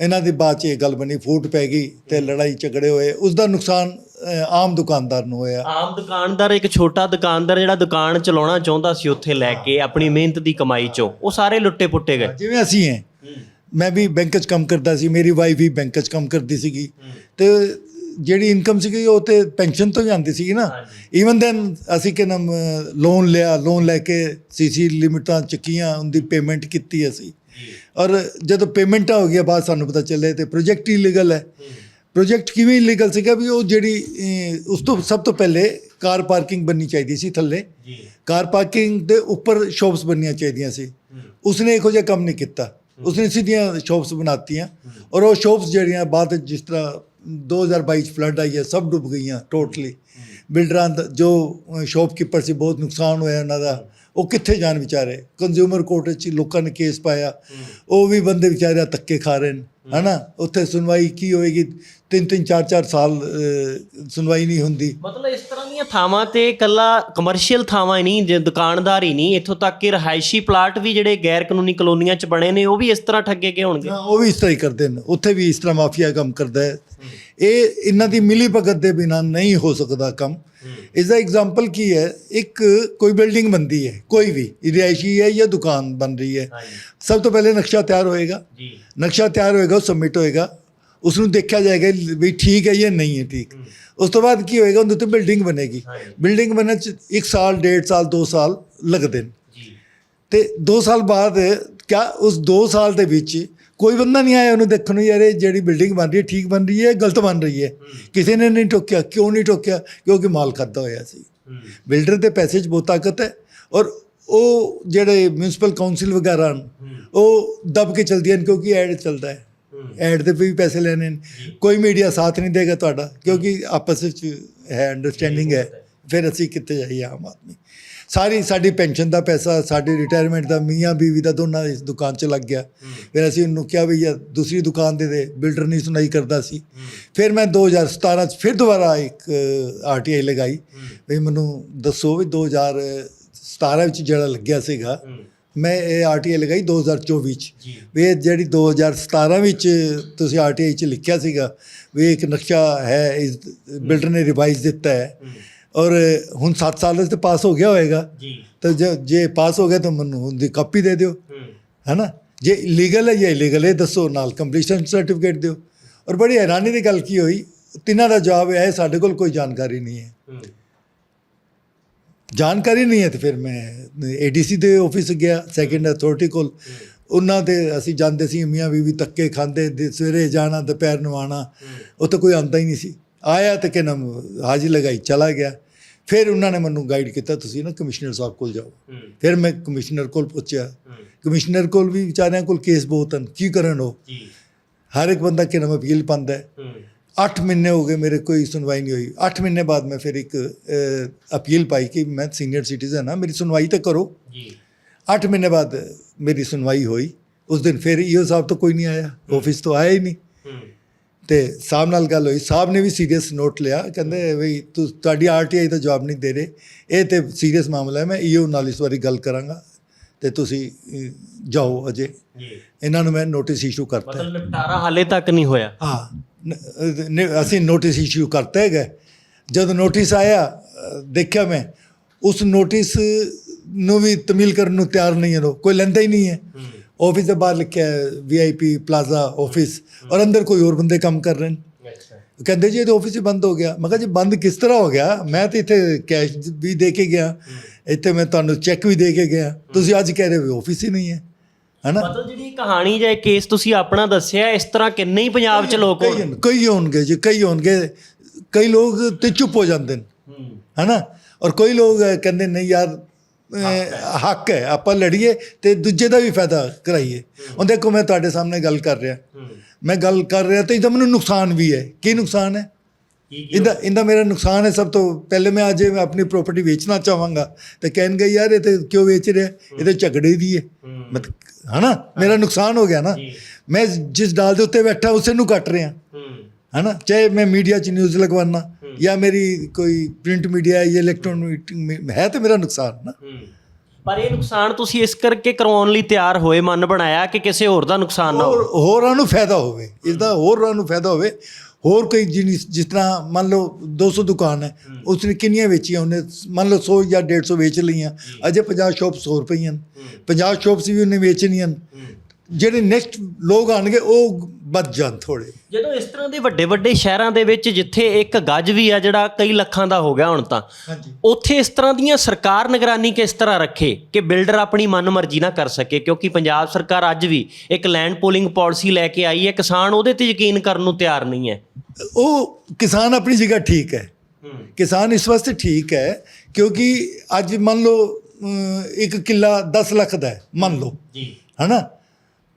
ਇਹਨਾਂ ਦੀ ਬਾਅਦ ਚ ਇਹ ਗੱਲ ਬਣੀ ਫੂਟ ਪੈ ਗਈ ਤੇ ਲੜਾਈ ਝਗੜੇ ਹੋਏ। ਉਸ ਦਾ ਨੁਕਸਾਨ ਆਮ ਦੁਕਾਨਦਾਰ ਨੂੰ ਹੋਇਆ। ਆਮ ਦੁਕਾਨਦਾਰ ਇੱਕ ਛੋਟਾ ਦੁਕਾਨਦਾਰ ਜਿਹੜਾ ਦੁਕਾਨ ਚਲਾਉਣਾ ਚਾਹੁੰਦਾ ਸੀ ਉੱਥੇ ਲੈ ਕੇ ਆਪਣੀ ਮਿਹਨਤ ਦੀ ਕਮਾਈ ਚੋਂ। ਉਹ ਸਾਰੇ ਲੁੱਟੇ ਪੁੱਟੇ ਗਏ। ਜਿਵੇਂ ਅਸੀਂ ਹੈ ਮੈਂ ਵੀ ਬੈਂਕ 'ਚ ਕੰਮ ਕਰਦਾ ਸੀ ਮੇਰੀ ਵਾਈਫ ਵੀ ਬੈਂਕ 'ਚ ਕੰਮ ਕਰਦੀ ਸੀਗੀ। ਤੇ ਜਿਹੜੀ ਇਨਕਮ ਸੀਗੀ ਉਹ ਤੇ ਪੈਨਸ਼ਨ ਤੋਂ ਜਾਂਦੀ ਸੀਗੀ ਨਾ। ਈਵਨ ਦੈਨ ਅਸੀਂ ਕਿ ਨਾਮ ਲੋਨ ਲਿਆ ਲੋਨ ਲੈ ਕੇ ਸੀਸੀ ਲਿਮਿਟਾਂ ਚੱਕੀਆਂ ਉਹਦੀ ਪੇਮੈਂਟ ਕੀਤੀ ਅਸੀਂ। ਔਰ ਜਦੋਂ ਪੇਮੈਂਟਾਂ ਹੋ ਗਿਆ ਬਾਅਦ ਸਾਨੂੰ ਪਤਾ ਚੱਲੇ ਤੇ ਪ੍ਰੋਜੈਕਟ ਇਲੀਗਲ ਹੈ। ਪ੍ਰੋਜੈਕਟ ਕਿਵੇਂ ਇਲੀਗਲ ਸੀਗਾ ਵੀ ਉਹ ਜਿਹੜੀ ਉਸ ਤੋਂ ਸਭ ਤੋਂ ਪਹਿਲੇ ਕਾਰ ਪਾਰਕਿੰਗ ਬਣਨੀ ਚਾਹੀਦੀ ਸੀ ਥੱਲੇ। ਜੀ। ਕਾਰ ਪਾਰਕਿੰਗ ਦੇ ਉੱਪਰ ਸ਼ਾਪਸ ਬਣਨੀਆਂ ਚਾਹੀਦੀਆਂ ਸੀ। ਉਸਨੇ ਇਹੋ ਜਿਹਾ ਕੰਮ ਨਹੀਂ ਕੀਤਾ। ਉਸਨੇ ਸਿੱਧੀਆਂ ਸ਼ਾਪਸ ਬਣਾਤੀਆਂ। ਔਰ ਉਹ ਸ਼ਾਪਸ ਜਿਹੜੀਆਂ ਬਾਅਦ ਜਿਸ ਤਰ੍ਹਾਂ 2022 ਚ ਫਲੱਡ ਆਈ ਹੈ ਸਭ ਡੁੱਬ ਗਈਆਂ ਟੋਟਲੀ ਬਿਲਡਰਾਂ ਦਾ ਜੋ ਸ਼ਾਪਕੀਪਰ ਸੀ ਬਹੁਤ ਨੁਕਸਾਨ ਹੋਇਆ ਉਹਨਾਂ ਦਾ। ਉਹ ਕਿੱਥੇ ਜਾਣ ਵਿਚਾਰੇ? ਕੰਜ਼ਿਊਮਰ ਕੋਰਟ ਵਿੱਚ ਲੋਕਾਂ ਨੇ ਕੇਸ ਪਾਇਆ। ਉਹ ਵੀ ਬੰਦੇ ਵਿਚਾਰੇ ਧੱਕੇ ਖਾ ਰਹੇ ਨੇ। ਹਨਾ? ਉੱਥੇ ਸੁਣਵਾਈ ਕੀ ਹੋਏਗੀ? ਤਿੰਨ ਤਿੰਨ ਚਾਰ ਚਾਰ ਸਾਲ ਸੁਣਵਾਈ ਨਹੀਂ ਹੁੰਦੀ। ਮਤਲਬ ਇਸ ਤਰ੍ਹਾਂ ਦੀਆਂ ਥਾਵਾਂ ਤੇ ਇਕੱਲਾ ਕਮਰਸ਼ੀਅਲ ਥਾਵਾਂ ਹੀ ਨਹੀਂ ਜੇ ਦੁਕਾਨਦਾਰ ਹੀ ਨਹੀਂ ਇੱਥੋਂ ਤੱਕ ਕਿ ਰਹਾਇਸ਼ੀ ਪਲਾਟ ਵੀ ਜਿਹੜੇ ਗੈਰ ਕਾਨੂੰਨੀ ਕਲੋਨੀਆਂ 'ਚ ਬਣੇ ਨੇ ਉਹ ਵੀ ਇਸ ਤਰ੍ਹਾਂ ਠੱਗੇ ਗਏ ਹੋਣਗੇ? ਉਹ ਵੀ ਇਸ ਤਰ੍ਹਾਂ ਹੀ ਕਰਦੇ ਨੇ। ਉੱਥੇ ਵੀ ਇਸ ਤਰ੍ਹਾਂ ਮਾਫੀਆ ਕੰਮ ਕਰਦਾ ਹੈ। ਇਹ ਇਹਨਾਂ ਦੀ ਮਿਲੀ ਭਗਤ ਦੇ ਬਿਨਾ ਨਹੀਂ ਹੋ ਸਕਦਾ ਕੰਮ। ਇਸ ਦਾ ਐਗਜ਼ਾਮਪਲ ਕੀ ਹੈ? ਇੱਕ ਕੋਈ ਬਿਲਡਿੰਗ ਬੰਦੀ ਹੈ ਕੋਈ ਵੀ ਰਿਹਾਇਸ਼ੀ ਹੈ ਜਾਂ ਦੁਕਾਨ ਬਣ ਰਹੀ ਹੈ। ਸਭ ਤੋਂ ਪਹਿਲੇ ਨਕਸ਼ਾ ਤਿਆਰ ਹੋਏਗਾ। ਜੀ। ਨਕਸ਼ਾ ਤਿਆਰ ਹੋਏਗਾ ਉਹ ਸਬਮਿਟ ਹੋਏਗਾ। ਉਸ ਨੂੰ ਦੇਖਿਆ ਜਾਏਗਾ ਵੀ ਠੀਕ ਹੈ ਜਾਂ ਨਹੀਂ ਹੈ ਠੀਕ। ਉਸ ਤੋਂ ਬਾਅਦ ਕੀ ਹੋਏਗਾ ਉਹਦੇ ਉੱਤੇ ਬਿਲਡਿੰਗ ਬਣੇਗੀ। ਬਿਲਡਿੰਗ ਬਣਨ ਚ 1 ਸਾਲ 1.5 ਸਾਲ 2 ਸਾਲ ਲੱਗਦੇ ਨੇ। ਜੀ। ਤੇ 2 ਸਾਲ ਬਾਅਦ ਕਿਆ ਉਸ 2 ਸਾਲ ਦੇ ਵਿੱਚ ਕੋਈ ਬੰਦਾ ਨਹੀਂ ਆਇਆ ਉਹਨੂੰ ਦੇਖਣ ਨੂੰ ਯਾਰ ਇਹ ਜਿਹੜੀ ਬਿਲਡਿੰਗ ਬਣ ਰਹੀ ਹੈ ਠੀਕ ਬਣ ਰਹੀ ਹੈ ਗਲਤ ਬਣ ਰਹੀ ਹੈ। ਕਿਸੇ ਨੇ ਨਹੀਂ ਟੋਕਿਆ ਕਿਉਂ ਨਹੀਂ ਟੋਕਿਆ ਕਿਉਂਕਿ ਮਾਲ ਖਾਦਾ ਹੋਇਆ ਸੀ। ਬਿਲਡਰ ਦੇ ਪੈਸੇ 'ਚ ਬਹੁਤ ਤਾਕਤ ਹੈ ਔਰ ਉਹ ਜਿਹੜੇ ਮਿਊਨਿਸਪਲ ਕਾਉਂਸਲ ਵਗੈਰਾ ਉਹ ਦਬ ਕੇ ਚਲਦੀਆਂ ਨੇ ਕਿਉਂਕਿ ਐਡ ਚੱਲਦਾ ਹੈ। ਐਡ ਦੇ ਵੀ ਪੈਸੇ ਲੈਣੇ ਨੇ। ਕੋਈ ਮੀਡੀਆ ਸਾਥ ਨਹੀਂ ਦੇਗਾ ਤੁਹਾਡਾ ਕਿਉਂਕਿ ਆਪਸ ਵਿੱਚ ਹੈ ਅੰਡਰਸਟੈਂਡਿੰਗ ਹੈ। ਫਿਰ ਅਸੀਂ ਕਿੱਥੇ ਜਾਈਏ ਆਮ ਆਦਮੀ? ਸਾਰੀ ਸਾਡੀ ਪੈਨਸ਼ਨ ਦਾ ਪੈਸਾ ਸਾਡੀ ਰਿਟਾਇਰਮੈਂਟ ਦਾ ਮੀਆਂ ਬੀਵੀ ਦਾ ਦੋਨਾਂ ਇਸ ਦੁਕਾਨ 'ਚ ਲੱਗ ਗਿਆ। ਫਿਰ ਅਸੀਂ ਉਹਨੂੰ ਕਿਹਾ ਵੀ ਯਾਰ ਦੂਸਰੀ ਦੁਕਾਨ ਦੇ ਦੇ ਬਿਲਡਰ ਨਹੀਂ ਸੁਣਾਈ ਕਰਦਾ ਸੀ। ਫਿਰ ਮੈਂ 2017 'ਚ ਫਿਰ ਦੁਬਾਰਾ ਇੱਕ ਆਰਟੀਆਈ ਲਗਾਈ। ਵੀ ਮੈਨੂੰ ਦੱਸੋ ਵੀ 2017 ਵਿੱਚ ਜਿਹੜਾ ਲੱਗਿਆ ਸੀਗਾ ਮੈਂ ਇਹ ਆਰਟੀਆਈ ਲਗਾਈ 2024 ਚ। ਜੀ। ਵੀ ਇਹ ਜਿਹੜੀ 2017 ਵਿੱਚ ਤੁਸੀਂ ਆਰਟੀਆਈ ਚ ਲਿਖਿਆ ਸੀਗਾ ਵੀ ਇੱਕ ਨਕਸ਼ਾ ਹੈ ਇਸ ਬਿਲਡਰ ਨੇ ਰਿਵਾਈਜ਼ ਦਿੱਤਾ ਹੈ। ਔਰ ਹੁਣ 7 ਸਾਲ ਤੇ ਪਾਸ ਹੋ ਗਿਆ ਹੋਏਗਾ। ਜੀ। ਤਾਂ ਜੇ ਜੇ ਪਾਸ ਹੋ ਗਿਆ ਤਾਂ ਮੈਨੂੰ ਉਹਦੀ ਕਾਪੀ ਦੇ ਦਿਓ। ਹੈਨਾ? ਜੇ ਲੀਗਲ ਹੈ ਜਾਂ ਇਲੀਗਲ ਹੈ ਦੱਸੋ ਨਾਲ ਕੰਪਲੀਸ਼ਨ ਸਰਟੀਫਿਕੇਟ ਦਿਓ। ਔਰ ਬੜੀ ਹੈਰਾਨੀ ਦੀ ਗੱਲ ਕੀ ਹੋਈ? ਤਿੰਨਾਂ ਦਾ ਜਵਾਬ ਹੈ ਸਾਡੇ ਕੋਲ ਕੋਈ ਜਾਣਕਾਰੀ ਨਹੀਂ ਹੈ। ਜਾਣਕਾਰੀ ਨਹੀਂ ਹੈ ਤੇ ਫਿਰ ਮੈਂ ਏਡੀਸੀ ਦੇ ਆਫਿਸ ਗਿਆ ਸੈਕੰਡ ਅਥਾਰਟੀ ਕੋਲ। ਉਹਨਾਂ ਦੇ ਅਸੀਂ ਜਾਂਦੇ ਸੀ ਮੀਆਂ ਬੀਵੀ ਤੱਕੇ ਖਾਂਦੇ ਸਵੇਰੇ ਜਾਣਾ ਦੁਪਹਿਰ ਨੂੰ ਆਣਾ। ਉੱਥੇ ਕੋਈ ਆਉਂਦਾ ਹੀ ਨਹੀਂ ਸੀ। ਆਇਆ ਤੇ ਕਿ ਨਾਮ ਹਾਜ਼ਰੀ ਲਗਾਈ ਚਲਾ ਗਿਆ। ਫਿਰ ਉਹਨਾਂ ਨੇ ਮੈਨੂੰ ਗਾਈਡ ਕੀਤਾ ਤੁਸੀਂ ਨਾ ਕਮਿਸ਼ਨਰ ਸਾਹਿਬ ਕੋਲ ਜਾਓ। ਫਿਰ ਮੈਂ ਕਮਿਸ਼ਨਰ ਕੋਲ ਪੁੱਛਿਆ। ਕਮਿਸ਼ਨਰ ਕੋਲ ਵੀ ਵਿਚਾਰਿਆਂ ਕੋਲ ਕੇਸ ਬਹੁਤ ਹਨ। ਕੀ ਕਰਨ ਉਹ? ਹਰ ਇੱਕ ਬੰਦਾ ਕਿ ਨਾਮ ਅਪੀਲ ਪਾਉਂਦਾ ਹੈ। 8 ਮਹੀਨੇ ਹੋ ਗਏ ਮੇਰੇ ਕੋਈ ਸੁਣਵਾਈ ਨਹੀਂ ਹੋਈ। 8 ਮਹੀਨੇ ਬਾਅਦ ਮੈਂ ਫਿਰ ਇੱਕ ਅਪੀਲ ਪਾਈ ਕਿ ਮੈਂ ਸੀਨੀਅਰ ਸਿਟੀਜ਼ਨ ਹਾਂ ਮੇਰੀ ਸੁਣਵਾਈ ਤਾਂ ਕਰੋ। ਜੀ। 8 ਮਹੀਨੇ ਬਾਅਦ ਮੇਰੀ ਸੁਣਵਾਈ ਹੋਈ। ਉਸ ਦਿਨ ਫਿਰ ਈਓ ਸਾਹਿਬ ਤੋਂ ਕੋਈ ਨਹੀਂ ਆਇਆ ਆਫਿਸ ਤੋਂ ਆਇਆ ਹੀ ਨਹੀਂ। ਤੇ ਸਾਹਿਬ ਨਾਲ ਗੱਲ ਹੋਈ। ਸਾਹਿਬ ਨੇ ਵੀ ਸੀਰੀਅਸ ਨੋਟ ਲਿਆ ਕਹਿੰਦੇ ਵੀ ਤੁਹਾਡੀ ਆਰਟੀਆਈ ਦਾ ਜਵਾਬ ਨਹੀਂ ਦੇ ਰਹੇ। ਇਹ ਤੇ ਸੀਰੀਅਸ ਮਾਮਲਾ ਹੈ ਮੈਂ ਈਓ ਨਾਲ ਇਸ ਵਾਰੀ ਗੱਲ ਕਰਾਂਗਾ। ਤੇ ਤੁਸੀਂ ਜਾਓ ਅਜੇ। ਇਹਨਾਂ ਨੂੰ ਮੈਂ ਨੋਟਿਸ ਇਸ਼ੂ ਕਰਤਾ। ਮਤਲਬ ਨਿਪਟਾਰਾ ਹਾਲੇ ਤੱਕ ਨਹੀਂ ਹੋਇਆ? ਹਾਂ ਅਸੀਂ ਨੋਟਿਸ ਇਸ਼ੂ ਕਰਤਾ ਹੈਗਾ। ਜਦੋਂ ਨੋਟਿਸ ਆਇਆ ਦੇਖਿਆ ਮੈਂ ਉਸ ਨੋਟਿਸ ਨੂੰ ਵੀ ਤਮੀਲ ਕਰਨ ਨੂੰ ਤਿਆਰ ਨਹੀਂ ਹੈ ਲੋਕ ਕੋਈ ਲੈਂਦਾ ਹੀ ਨਹੀਂ ਹੈ। ਆਫਿਸ ਦੇ ਬਾਹਰ ਲਿਖਿਆ ਹੈ ਵੀਆਈਪੀ ਪਲਾਜ਼ਾ ਆਫਿਸ ਔਰ ਅੰਦਰ ਕੋਈ ਹੋਰ ਬੰਦੇ ਕੰਮ ਕਰ ਰਹੇ ਨੇ। ਕਹਿੰਦੇ ਜੀ ਇਹ ਤਾਂ ਆਫਿਸ ਹੀ ਬੰਦ ਹੋ ਗਿਆ। ਮੈਂ ਕਿਹਾ ਜੀ ਬੰਦ ਕਿਸ ਤਰ੍ਹਾਂ ਹੋ ਗਿਆ? ਮੈਂ ਤਾਂ ਇੱਥੇ ਕੈਸ਼ ਵੀ ਦੇ ਕੇ ਗਿਆ। ਇੱਥੇ ਮੈਂ ਤੁਹਾਨੂੰ ਚੈੱਕ ਵੀ ਦੇ ਕੇ ਗਿਆ। ਤੁਸੀਂ ਅੱਜ ਕਹਿ ਰਹੇ ਹੋ ਆਫਿਸ ਹੀ ਨਹੀਂ ਹੈ। ਹੈਨਾ? ਮਤਲਬ ਜਿਹੜੀ ਕਹਾਣੀ ਜਾਂ ਕੇਸ ਤੁਸੀਂ ਆਪਣਾ ਦੱਸਿਆ ਇਸ ਤਰ੍ਹਾਂ ਕਿੰਨੇ ਹੀ ਪੰਜਾਬ 'ਚ ਲੋਕ ਹੋਣ? ਕਈ ਹੋਣਗੇ ਜੀ ਕਈ ਹੋਣਗੇ। ਕਈ ਲੋਕ ਤੇ ਚੁੱਪ ਹੋ ਜਾਂਦੇ ਨੇ। ਹੈਨਾ? ਔਰ ਕੋਈ ਲੋਕ ਕਹਿੰਦੇ ਨਹੀਂ ਯਾਰ ਹੱਕ ਹੈ। ਆਪਾਂ ਲੜੀਏ ਤੇ ਦੂਜੇ ਦਾ ਵੀ ਫਾਇਦਾ ਕਰਾਈਏ। ਹੁਣ ਦੇਖੋ ਮੈਂ ਤੁਹਾਡੇ ਸਾਹਮਣੇ ਗੱਲ ਕਰ ਰਿਹਾ। ਹੂੰ। ਮੈਂ ਗੱਲ ਕਰ ਰਿਹਾ ਤੇ ਇਹਦਾ ਮੈਨੂੰ ਨੁਕਸਾਨ ਵੀ ਹੈ। ਕੀ ਨੁਕਸਾਨ ਹੈ? ਇਹਦਾ ਇਹਦਾ ਮੇਰਾ ਨੁਕਸਾਨ ਹੈ ਸਭ ਤੋਂ ਪਹਿਲੇ ਮੈਂ ਅੱਜ ਮੈਂ ਆਪਣੀ ਪ੍ਰਾਪਰਟੀ ਵੇਚਣਾ ਚਾਹਾਂਗਾ। ਤੇ ਕਹਿਣਗੇ ਯਾਰ ਇਹ ਤੇ ਕਿਉਂ ਵੇਚ ਰਿਹਾ? ਇਹ ਤੇ ਝਗੜੇ ਦੀ ਹੈ। ਹੂੰ। ਮਤ ਹਨਾ? ਮੇਰਾ ਨੁਕਸਾਨ ਹੋ ਗਿਆ ਨਾ। ਮੈਂ ਜਿਸ ਡਾਲ ਦੇ ਉੱਤੇ ਬੈਠਾ ਉਸੇ ਨੂੰ ਕੱਟ ਰਿਹਾ। ਹਨਾ? ਚਾਹੇ ਮੈਂ ਮੀਡੀਆ 'ਚ ਨਿਊਜ਼ ਲਗਵਾਨਾ ਜਾਂ ਮੇਰੀ ਕੋਈ ਪ੍ਰਿੰਟ ਮੀਡੀਆ ਹੈ ਜਾਂ ਇਲੈਕਟ੍ਰੋਨਿਕ ਹੈ ਤੇ ਮੇਰਾ ਨੁਕਸਾਨ ਨਾ। ਪਰ ਇਹ ਨੁਕਸਾਨ ਤੁਸੀਂ ਇਸ ਕਰਕੇ ਕਰਵਾਉਣ ਲਈ ਤਿਆਰ ਹੋਏ ਮਨ ਬਣਾਇਆ ਕਿ ਕਿਸੇ ਹੋਰ ਦਾ ਨੁਕਸਾਨ ਨਾ ਹੋਰ ਹੋਵੇ? ਹੋਰਾਂ ਨੂੰ ਫਾਇਦਾ ਹੋਵੇ ਇਸ ਦਾ ਹੋਰਾਂ ਨੂੰ ਫਾਇਦਾ ਹੋਵੇ। ਹੋਰ ਕੋਈ ਜਿਸ ਜਿਸ ਤਰ੍ਹਾਂ ਮੰਨ ਲਓ 200 ਦੁਕਾਨ ਹੈ ਉਸਨੇ ਕਿੰਨੀਆਂ ਵੇਚੀਆਂ ਉਹਨੇ? ਮੰਨ ਲਓ 100 ਜਾਂ 150 ਵੇਚ ਲਈਆਂ ਅਜੇ 50 ਸ਼ਾਪਸ ਹੋਰ ਪਈਆਂ 50 ਸ਼ਾਪਸ ਵੀ ਉਹਨੇ ਵੇਚਣੀਆਂ ਜਿਹੜੇ ਨੈਕਸਟ ਲੋਕ ਆਣਗੇ ਉਹ ਬਚ ਜਾਣ ਥੋੜੇ ਜਦੋਂ ਇਸ ਤਰ੍ਹਾਂ ਦੇ ਵੱਡੇ ਵੱਡੇ ਸ਼ਹਿਰਾਂ ਦੇ ਵਿੱਚ ਜਿੱਥੇ ਇੱਕ ਗੱਜ ਵੀ ਆ ਜਿਹੜਾ ਕਈ ਲੱਖਾਂ ਦਾ ਹੋ ਗਿਆ ਹੁਣ ਤਾਂ ਹਾਂਜੀ। ਉੱਥੇ ਇਸ ਤਰ੍ਹਾਂ ਦੀਆਂ ਸਰਕਾਰ ਨਿਗਰਾਨੀ ਕਿਸ ਤਰ੍ਹਾਂ ਰੱਖੇ ਕਿ ਬਿਲਡਰ ਆਪਣੀ ਮਨਮਰਜ਼ੀ ਨਾ ਕਰ ਸਕੇ? ਕਿਉਂਕਿ ਪੰਜਾਬ ਸਰਕਾਰ ਅੱਜ ਵੀ ਇੱਕ ਲੈਂਡ ਪੂਲਿੰਗ ਪਾਲਿਸੀ ਲੈ ਕੇ ਆਈ ਹੈ ਕਿਸਾਨ ਉਹਦੇ ਤੇ ਯਕੀਨ ਕਰਨ ਨੂੰ ਤਿਆਰ ਨਹੀਂ ਹੈ। ਉਹ ਕਿਸਾਨ ਆਪਣੀ ਜਗ੍ਹਾ ਠੀਕ ਹੈ। ਕਿਸਾਨ ਇਸ ਵਾਸਤੇ ਠੀਕ ਹੈ ਕਿਉਂਕਿ ਅੱਜ ਮੰਨ ਲਓ ਇੱਕ ਕਿੱਲਾ 10 ਲੱਖ ਦਾ ਹੈ ਮੰਨ ਲਓ। ਜੀ। ਹਨਾ?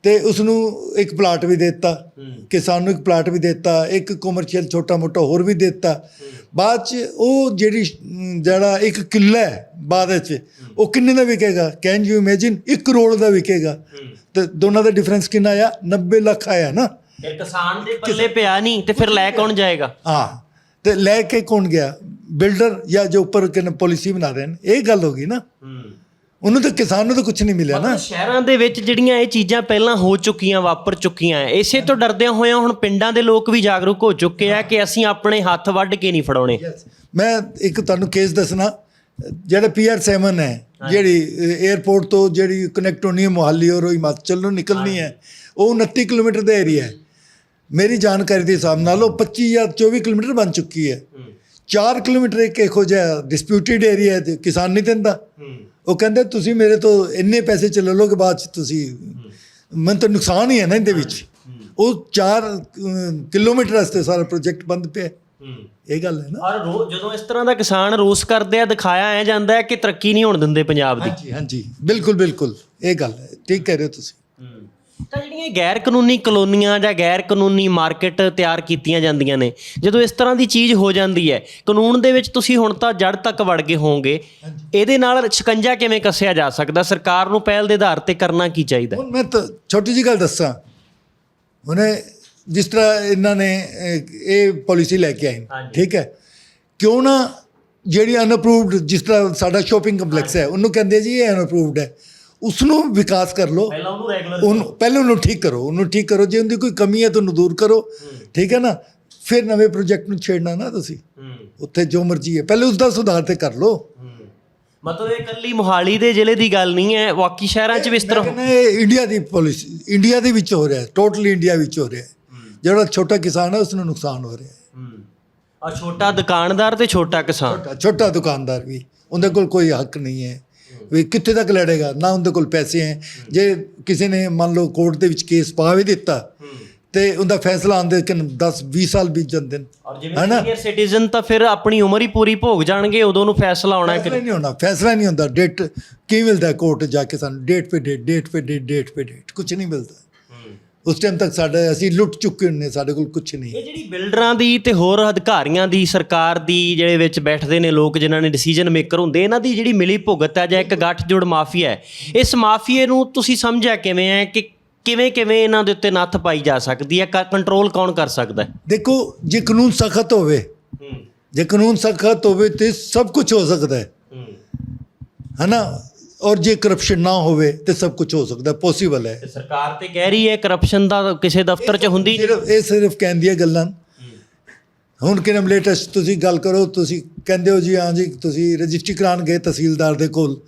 ਤੇ ਉਸ ਨੂੰ ਇੱਕ ਪਲਾਟ ਵੀ ਦੇ ਦਿੱਤਾ ਕਿਸਾਨ ਨੂੰ ਇੱਕ ਪਲਾਟ ਵੀ ਦੇ ਦਿੱਤਾ ਇੱਕ ਕਮਰਸ਼ੀਅਲ ਛੋਟਾ ਮੋਟਾ ਹੋਰ ਵੀ ਦੇ ਦਿੱਤਾ। ਬਾਅਦ ਚ ਉਹ ਜਿਹੜੀ ਜਿਹੜਾ ਇੱਕ ਕਿੱਲਾ ਹੈ ਬਾਅਦ ਵਿੱਚ ਉਹ ਕਿੰਨੇ ਦਾ ਵਿਕੇਗਾ? ਕੈਨ ਯੂ ਇਮੇਜਿਨ 1 ਕਰੋੜ ਦਾ ਵਿਕੇਗਾ। ਤੇ ਦੋਨਾਂ ਦਾ ਡਿਫਰੈਂਸ ਕਿੰਨਾ ਆਇਆ? 90 ਲੱਖ ਆਇਆ ਨਾ। ਕਿਸਾਨ ਦੇ ਪੱਲੇ ਪਿਆ ਨਹੀਂ ਤੇ ਫਿਰ ਲੈ ਕੌਣ ਜਾਏਗਾ? ਹਾਂ। ਤੇ ਲੈ ਕੇ ਕੌਣ ਗਿਆ? ਬਿਲਡਰ ਜਾਂ ਜੋ ਉੱਪਰ ਕਿਨ ਪਾਲਿਸੀ ਬਣਾ ਰਹੇ ਨੇ ਇਹ ਗੱਲ ਹੋ ਗਈ ਨਾ। ਉਹਨੂੰ ਤਾਂ ਕਿਸਾਨ ਨੂੰ ਤਾਂ ਕੁਝ ਨਹੀਂ ਮਿਲਿਆ ਨਾ। ਸ਼ਹਿਰਾਂ ਦੇ ਵਿੱਚ ਜਿਹੜੀਆਂ ਇਹ ਚੀਜ਼ਾਂ ਪਹਿਲਾਂ ਹੋ ਚੁੱਕੀਆਂ ਵਾਪਰ ਚੁੱਕੀਆਂ ਐ ਇਸੇ ਤੋਂ ਡਰਦਿਆਂ ਹੋਇਆਂ ਹੁਣ ਪਿੰਡਾਂ ਦੇ ਲੋਕ ਵੀ ਜਾਗਰੂਕ ਹੋ ਚੁੱਕੇ ਆ ਕਿ ਅਸੀਂ ਆਪਣੇ ਹੱਥ ਵੱਢ ਕੇ ਨਹੀਂ ਫੜਾਉਣੇ। ਮੈਂ ਇੱਕ ਤੁਹਾਨੂੰ ਕੇਸ ਦੱਸਣਾ ਜਿਹੜਾ ਪੀਆਰ 7 ਹੈ ਜਿਹੜੀ 에어ਪੋਰਟ ਤੋਂ ਜਿਹੜੀ ਕਨੈਕਟ ਹੋਣੀ ਹੈ ਮੁਹਾਲੀ ਔਰ ਹਿਮਾਚਲ ਨੂੰ ਨਿਕਲਣੀ ਹੈ ਉਹ 29 ਕਿਲੋਮੀਟਰ ਦਾ ਏਰੀਆ ਹੈ ਮੇਰੀ ਜਾਣਕਾਰੀ ਦੇ ਹਿਸਾਬ ਨਾਲ ਉਹ 25 ਜਾਂ 24 ਕਿਲੋਮੀਟਰ ਬਣ ਚੁੱਕੀ ਹੈ। 4 ਕਿਲੋਮੀਟਰ ਇੱਕ ਇਹੋ ਜਿਹਾ ਡਿਸਪਿਊਟਡ ਏਰੀਆ ਹੈ ਕਿਸਾਨ ਨਹੀਂ ਦਿੰਦਾ। ਉਹ ਕਹਿੰਦੇ ਤੁਸੀਂ ਮੇਰੇ ਤੋਂ ਇੰਨੇ ਪੈਸੇ ਚ ਲੈ ਲੋਗੇ ਬਾਅਦ ਚ ਤੁਸੀਂ ਮੈਨੂੰ ਤਾਂ ਨੁਕਸਾਨ ਹੀ ਹੈ ਨਾ ਇਹਦੇ ਵਿੱਚ। ਉਹ 4 ਕਿਲੋਮੀਟਰ ਵਾਸਤੇ ਸਾਰਾ ਪ੍ਰੋਜੈਕਟ ਬੰਦ ਪਿਆ। ਇਹ ਗੱਲ ਹੈ ਨਾ। ਔਰ ਜਦੋਂ ਇਸ ਤਰ੍ਹਾਂ ਦਾ ਕਿਸਾਨ ਰੋਸ ਕਰਦੇ ਆ ਦਿਖਾਇਆ ਐ ਜਾਂਦਾ ਹੈ ਕਿ ਤਰੱਕੀ ਨਹੀਂ ਹੋਣ ਦਿੰਦੇ ਪੰਜਾਬ ਦੀ। ਹਾਂਜੀ ਹਾਂਜੀ। ਬਿਲਕੁਲ ਬਿਲਕੁਲ। ਇਹ ਗੱਲ ਹੈ। ਠੀਕ ਕਹਿ ਰਹੇ ਹੋ ਤੁਸੀਂ। ਤਾਂ ਜਿਹੜੀਆਂ ਇਹ ਗੈਰ ਕਾਨੂੰਨੀ ਕਲੋਨੀਆਂ ਜਾਂ ਗੈਰ ਕਾਨੂੰਨੀ ਮਾਰਕੀਟ ਤਿਆਰ ਕੀਤੀਆਂ ਜਾਂਦੀਆਂ ਨੇ ਜਦੋਂ ਇਸ ਤਰ੍ਹਾਂ ਦੀ ਚੀਜ਼ ਹੋ ਜਾਂਦੀ ਹੈ ਕਾਨੂੰਨ ਦੇ ਵਿੱਚ ਤੁਸੀਂ ਹੁਣ ਤਾਂ ਜੜ ਤੱਕ ਵੜ ਗਏ ਹੋਵੋਗੇ ਇਹਦੇ ਨਾਲ ਸ਼ਿਕੰਜਾ ਕਿਵੇਂ ਕੱਸਿਆ ਜਾ ਸਕਦਾ? ਸਰਕਾਰ ਨੂੰ ਪਹਿਲ ਦੇ ਆਧਾਰ ਤੇ ਕਰਨਾ ਕੀ ਚਾਹੀਦਾ? ਹੁਣ ਮੈਂ ਤਾਂ ਛੋਟੀ ਜਿਹੀ ਗੱਲ ਦੱਸਾਂ। ਉਹਨੇ ਜਿਸ ਤਰ੍ਹਾਂ ਇਹਨਾਂ ਨੇ ਇਹ ਪਾਲਿਸੀ ਲੈ ਕੇ ਆਏ। ਠੀਕ ਹੈ? ਕਿਉਂ ਨਾ ਜਿਹੜੀ ਅਨਅਪਰੂਵਡ ਜਿਸ ਤਰ੍ਹਾਂ ਸਾਡਾ ਸ਼ਾਪਿੰਗ ਕੰਪਲੈਕਸ ਹੈ ਉਹਨੂੰ ਕਹਿੰਦੇ ਜੀ ਇਹ ਅਨਅਪਰੂਵਡ ਹੈ। ਉਸ ਨੂੰ ਵਿਕਾਸ ਕਰ ਲਓ। ਪਹਿਲਾਂ ਉਹਨੂੰ ਰੈਗੂਲਰ ਉਹਨੂੰ ਪਹਿਲੇ ਉਹਨੂੰ ਠੀਕ ਕਰੋ ਉਹਨੂੰ ਠੀਕ ਕਰੋ। ਜੇ ਉਹਦੀ ਕੋਈ ਕਮੀ ਹੈ ਤਾਂ ਉਹਨੂੰ ਦੂਰ ਕਰੋ। ਠੀਕ ਹੈ ਨਾ? ਫਿਰ ਨਵੇਂ ਪ੍ਰੋਜੈਕਟ ਨੂੰ ਛੇੜਨਾ ਨਾ ਤੁਸੀਂ। ਉੱਥੇ ਜੋ ਮਰਜ਼ੀ ਹੈ। ਪਹਿਲੇ ਉਸ ਦਾ ਸੁਧਾਰ ਤੇ ਕਰ ਲਓ। ਮਤਲਬ ਇਹ ਇਕੱਲੀ ਮੁਹਾਲੀ ਦੇ ਜ਼ਿਲ੍ਹੇ ਦੀ ਗੱਲ ਨਹੀਂ ਹੈ ਬਾਕੀ ਸ਼ਹਿਰਾਂ 'ਚ ਵੀ ਇਸ ਤਰ੍ਹਾਂ। ਇਹ ਇੰਡੀਆ ਦੀ ਪਾਲਿਸੀ ਇੰਡੀਆ ਦੇ ਵਿੱਚ ਹੋ ਰਿਹਾ ਹੈ। ਟੋਟਲੀ ਇੰਡੀਆ ਵਿੱਚ ਹੋ ਰਿਹਾ ਹੈ। ਜਿਹੜਾ ਛੋਟਾ ਕਿਸਾਨ ਹੈ ਉਸ ਨੂੰ ਨੁਕਸਾਨ ਹੋ ਰਿਹਾ ਹੈ। ਆ ਛੋਟਾ ਦੁਕਾਨਦਾਰ ਤੇ ਛੋਟਾ ਕਿਸਾਨ। ਛੋਟਾ ਦੁਕਾਨਦਾਰ ਵੀ। ਉਹਦੇ ਕੋਲ ਕੋਈ ਹੱਕ ਨਹੀਂ ਹੈ। ਵੀ ਕਿੱਥੇ ਤੱਕ ਲੜੇਗਾ? ਨਾ ਉਹਦੇ ਕੋਲ ਪੈਸੇ ਹੈ। ਜੇ ਕਿਸੇ ਨੇ ਮੰਨ ਲਓ ਕੋਰਟ ਦੇ ਵਿੱਚ ਕੇਸ ਪਾ ਵੀ ਦਿੱਤਾ ਤੇ ਉਹਦਾ ਫੈਸਲਾ ਆਉਂਦੇ ਕਿ 10 20 ਸਾਲ ਬੀਤ ਜਾਂਦੇ ਨੇ। ਔਰ ਜਿਵੇਂ ਸੀਨੀਅਰ ਸਿਟੀਜ਼ਨ ਤਾਂ ਫਿਰ ਆਪਣੀ ਉਮਰ ਹੀ ਪੂਰੀ ਭੋਗ ਜਾਣਗੇ ਉਦੋਂ ਨੂੰ ਫੈਸਲਾ ਆਉਣਾ ਕਿ ਨਹੀਂ ਹੋਣਾ ਫੈਸਲਾ ਨਹੀਂ ਹੁੰਦਾ। ਡੇਟ ਕੀ ਮਿਲਦਾ ਕੋਰਟ ਜਾ ਕੇ ਸਾਨੂੰ? ਡੇਟ ਪੇ ਡੇਟ ਡੇਟ ਪੇ ਡੇਟ ਡੇਟ ਪੇ ਡੇਟ ਕੁਝ ਨਹੀਂ ਮਿਲਦਾ। ਉਸ ਟਾਈਮ ਤੱਕ ਸਾਡੇ ਅਸੀਂ ਲੁੱਟ ਚੁੱਕੇ ਹੁੰਨੇ ਸਾਡੇ ਕੋਲ ਕੁਝ ਨਹੀਂ। ਇਹ ਜਿਹੜੀ ਬਿਲਡਰਾਂ ਦੀ ਤੇ ਹੋਰ ਅਧਿਕਾਰੀਆਂ ਦੀ ਸਰਕਾਰ ਦੀ ਜਿਹੜੇ ਵਿੱਚ ਬੈਠਦੇ ਨੇ ਲੋਕ ਜਿਨ੍ਹਾਂ ਨੇ ਡਿਸੀਜਨ ਮੇਕਰ ਹੁੰਦੇ ਇਹਨਾਂ ਦੀ ਜਿਹੜੀ ਮਿਲੀ ਭੁਗਤ ਹੈ ਜਾਂ ਇੱਕ ਗੱਠਜੋੜ ਮਾਫੀਆ ਹੈ ਇਸ ਮਾਫੀਏ ਨੂੰ ਤੁਸੀਂ ਸਮਝਿਆ ਕਿਵੇਂ ਹੈ ਕਿ ਕਿਵੇਂ ਕਿਵੇਂ ਇਹਨਾਂ ਦੇ ਉੱਤੇ ਨੱਥ ਪਾਈ ਜਾ ਸਕਦੀ ਹੈ ਕੰਟਰੋਲ ਕੌਣ ਕਰ ਸਕਦਾ ਹੈ? ਦੇਖੋ ਜੇ ਕਾਨੂੰਨ ਸਖਤ ਹੋਵੇ ਜੇ ਕਾਨੂੰਨ ਸਖਤ ਹੋਵੇ ਤੇ ਸਭ ਕੁਝ ਹੋ ਸਕਦਾ ਹੈ। ਹੈਨਾ? ਔਰ ਜੇ ਕਰਪਸ਼ਨ ਨਾ ਹੋਵੇ ਤੇ ਸਭ ਕੁਝ ਹੋ ਸਕਦਾ ਪੋਸੀਬਲ ਹੈ। ਤੇ ਸਰਕਾਰ ਤੇ ਕਹਿ ਰਹੀ ਹੈ ਕਰਪਸ਼ਨ ਦਾ ਕਿਸੇ ਦਫ਼ਤਰ 'ਚ ਹੁੰਦੀ ਸਿਰਫ ਇਹ ਸਿਰਫ ਕਹਿੰਦੀਆਂ ਗੱਲਾਂ। ਹੁਣ ਕਿ ਨਮ ਲੇਟੈਸਟ ਤੁਸੀਂ ਗੱਲ ਕਰੋ ਤੁਸੀਂ ਕਹਿੰਦੇ ਹੋ ਜੀ ਹਾਂ ਜੀ ਤੁਸੀਂ ਰਜਿਸਟਰੀ ਕਰਾਉਣ ਗਏ ਤਹਿਸੀਲਦਾਰ ਦੇ ਕੋਲ।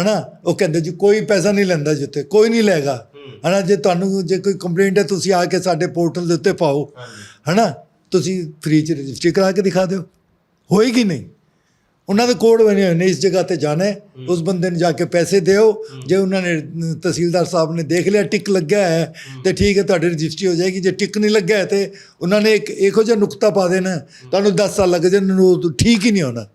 ਹਨਾ? ਉਹ ਕਹਿੰਦੇ ਜੀ ਕੋਈ ਪੈਸਾ ਨਹੀਂ ਲੈਂਦਾ ਜਿੱਥੇ ਕੋਈ ਨਹੀਂ ਲੈਗਾ ਹਨਾ? ਜੇ ਤੁਹਾਨੂੰ ਜੇ ਕੋਈ ਕੰਪਲੇਂਟ ਹੈ ਤੁਸੀਂ ਆ ਕੇ ਸਾਡੇ ਪੋਰਟਲ ਦੇ ਉੱਤੇ ਪਾਓ। ਹਨਾ? ਤੁਸੀਂ ਫ੍ਰੀ ਚ ਰਜਿਸਟਰੀ ਕਰਾ ਕੇ ਦਿਖਾ ਦਿਓ। ਹੋਏਗੀ ਨਹੀਂ। ਉਹਨਾਂ ਦੇ ਕੋਡ ਬਣੇ ਹੋਏ ਨੇ ਇਸ ਜਗ੍ਹਾ ਤੇ ਜਾਣਾ ਹੈ। ਉਸ ਬੰਦੇ ਨੂੰ ਜਾ ਕੇ ਪੈਸੇ ਦਿਓ। ਜੇ ਉਹਨਾਂ ਨੇ ਤਹਿਸੀਲਦਾਰ ਸਾਹਿਬ ਨੇ ਦੇਖ ਲਿਆ ਟਿਕ ਲੱਗਿਆ ਹੈ ਤੇ ਠੀਕ ਹੈ ਤੁਹਾਡੀ ਰਜਿਸਟਰੀ ਹੋ ਜਾਏਗੀ। ਜੇ ਟਿਕ ਨਹੀਂ ਲੱਗਿਆ ਹੈ ਤੇ ਉਹਨਾਂ ਨੇ ਇੱਕ ਇਹੋ ਜਿਹਾ ਨੁਕਤਾ ਪਾ ਦੇਣਾ। ਤੁਹਾਨੂੰ 10 ਸਾਲ ਲੱਗ ਜਾਣ ਨੂੰ ਉਹ ਠੀਕ ਹੀ ਨਹੀਂ ਹੋਣਾ।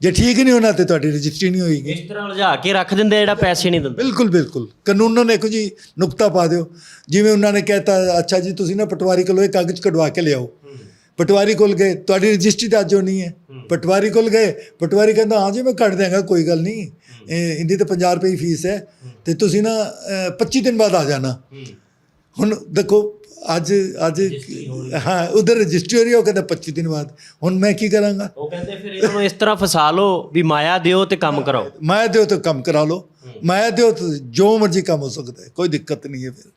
ਜੇ ਠੀਕ ਨਹੀਂ ਹੋਣਾ ਤੇ ਤੁਹਾਡੀ ਰਜਿਸਟਰੀ ਨਹੀਂ ਹੋਏਗੀ। ਇਸ ਤਰ੍ਹਾਂ ਉਲਝਾ ਕੇ ਰੱਖ ਦਿੰਦੇ ਜਿਹੜਾ ਪੈਸੇ ਨਹੀਂ ਦਿੰਦੇ। ਬਿਲਕੁਲ ਬਿਲਕੁਲ। ਕਾਨੂੰਨਾਂ ਨੇ ਇਹੋ ਜੀ ਨੁਕਤਾ ਪਾ ਦਿਓ। ਜਿਵੇਂ ਉਹਨਾਂ ਨੇ ਕਹਿਤਾ ਅੱਛਾ ਜੀ ਤੁਸੀਂ ਨਾ ਪਟਵਾਰੀ ਕੋਲੋਂ ਇਹ ਕਾਗਜ਼ ਕਢਵਾ ਕੇ ਲਿਆਓ। ਪਟਵਾਰੀ ਕੋਲ ਗਏ ਤੁਹਾਡੀ ਰਜਿਸਟਰੀ ਤਾਂ ਅੱਜ ਹੋਣੀ ਹੈ। ਪਟਵਾਰੀ ਕੋਲ ਗਏ ਪਟਵਾਰੀ ਕਹਿੰਦਾ ਹਾਂ ਜੀ ਮੈਂ ਕੱਢ ਦਿਆਂਗਾ ਕੋਈ ਗੱਲ ਨਹੀਂ। ਇਹ ਇਹਦੀ ਤਾਂ 50 ਰੁਪਏ ਫੀਸ ਹੈ ਤੇ ਤੁਸੀਂ ਨਾ ਅਹ, 25 ਦਿਨ ਬਾਅਦ ਆ ਜਾਣਾ। ਹੁਣ ਦੇਖੋ ਅੱਜ ਅੱਜ ਹਾਂ। ਉਧਰ ਰਜਿਸਟਰੀ ਹੋ ਰਹੀ ਉਹ ਕਹਿੰਦਾ 25 ਦਿਨ ਬਾਅਦ। ਹੁਣ ਮੈਂ ਕੀ ਕਰਾਂਗਾ? ਉਹ ਕਹਿੰਦੇ ਫਿਰ ਇਹਨਾਂ ਇਸ ਤਰ੍ਹਾਂ ਫਸਾ ਲਓ ਵੀ ਮਾਇਆ ਦਿਓ ਤੇ ਕੰਮ ਕਰਾਓ। ਮਾਇਆ ਦਿਓ ਤਾਂ ਕੰਮ ਕਰਾ ਲਓ। ਮਾਇਆ ਦਿਓ ਜੋ ਮਰਜ਼ੀ ਕੰਮ ਹੋ ਸਕਦਾ ਹੈ ਕੋਈ ਦਿੱਕਤ ਨਹੀਂ ਹੈ ਫਿਰ।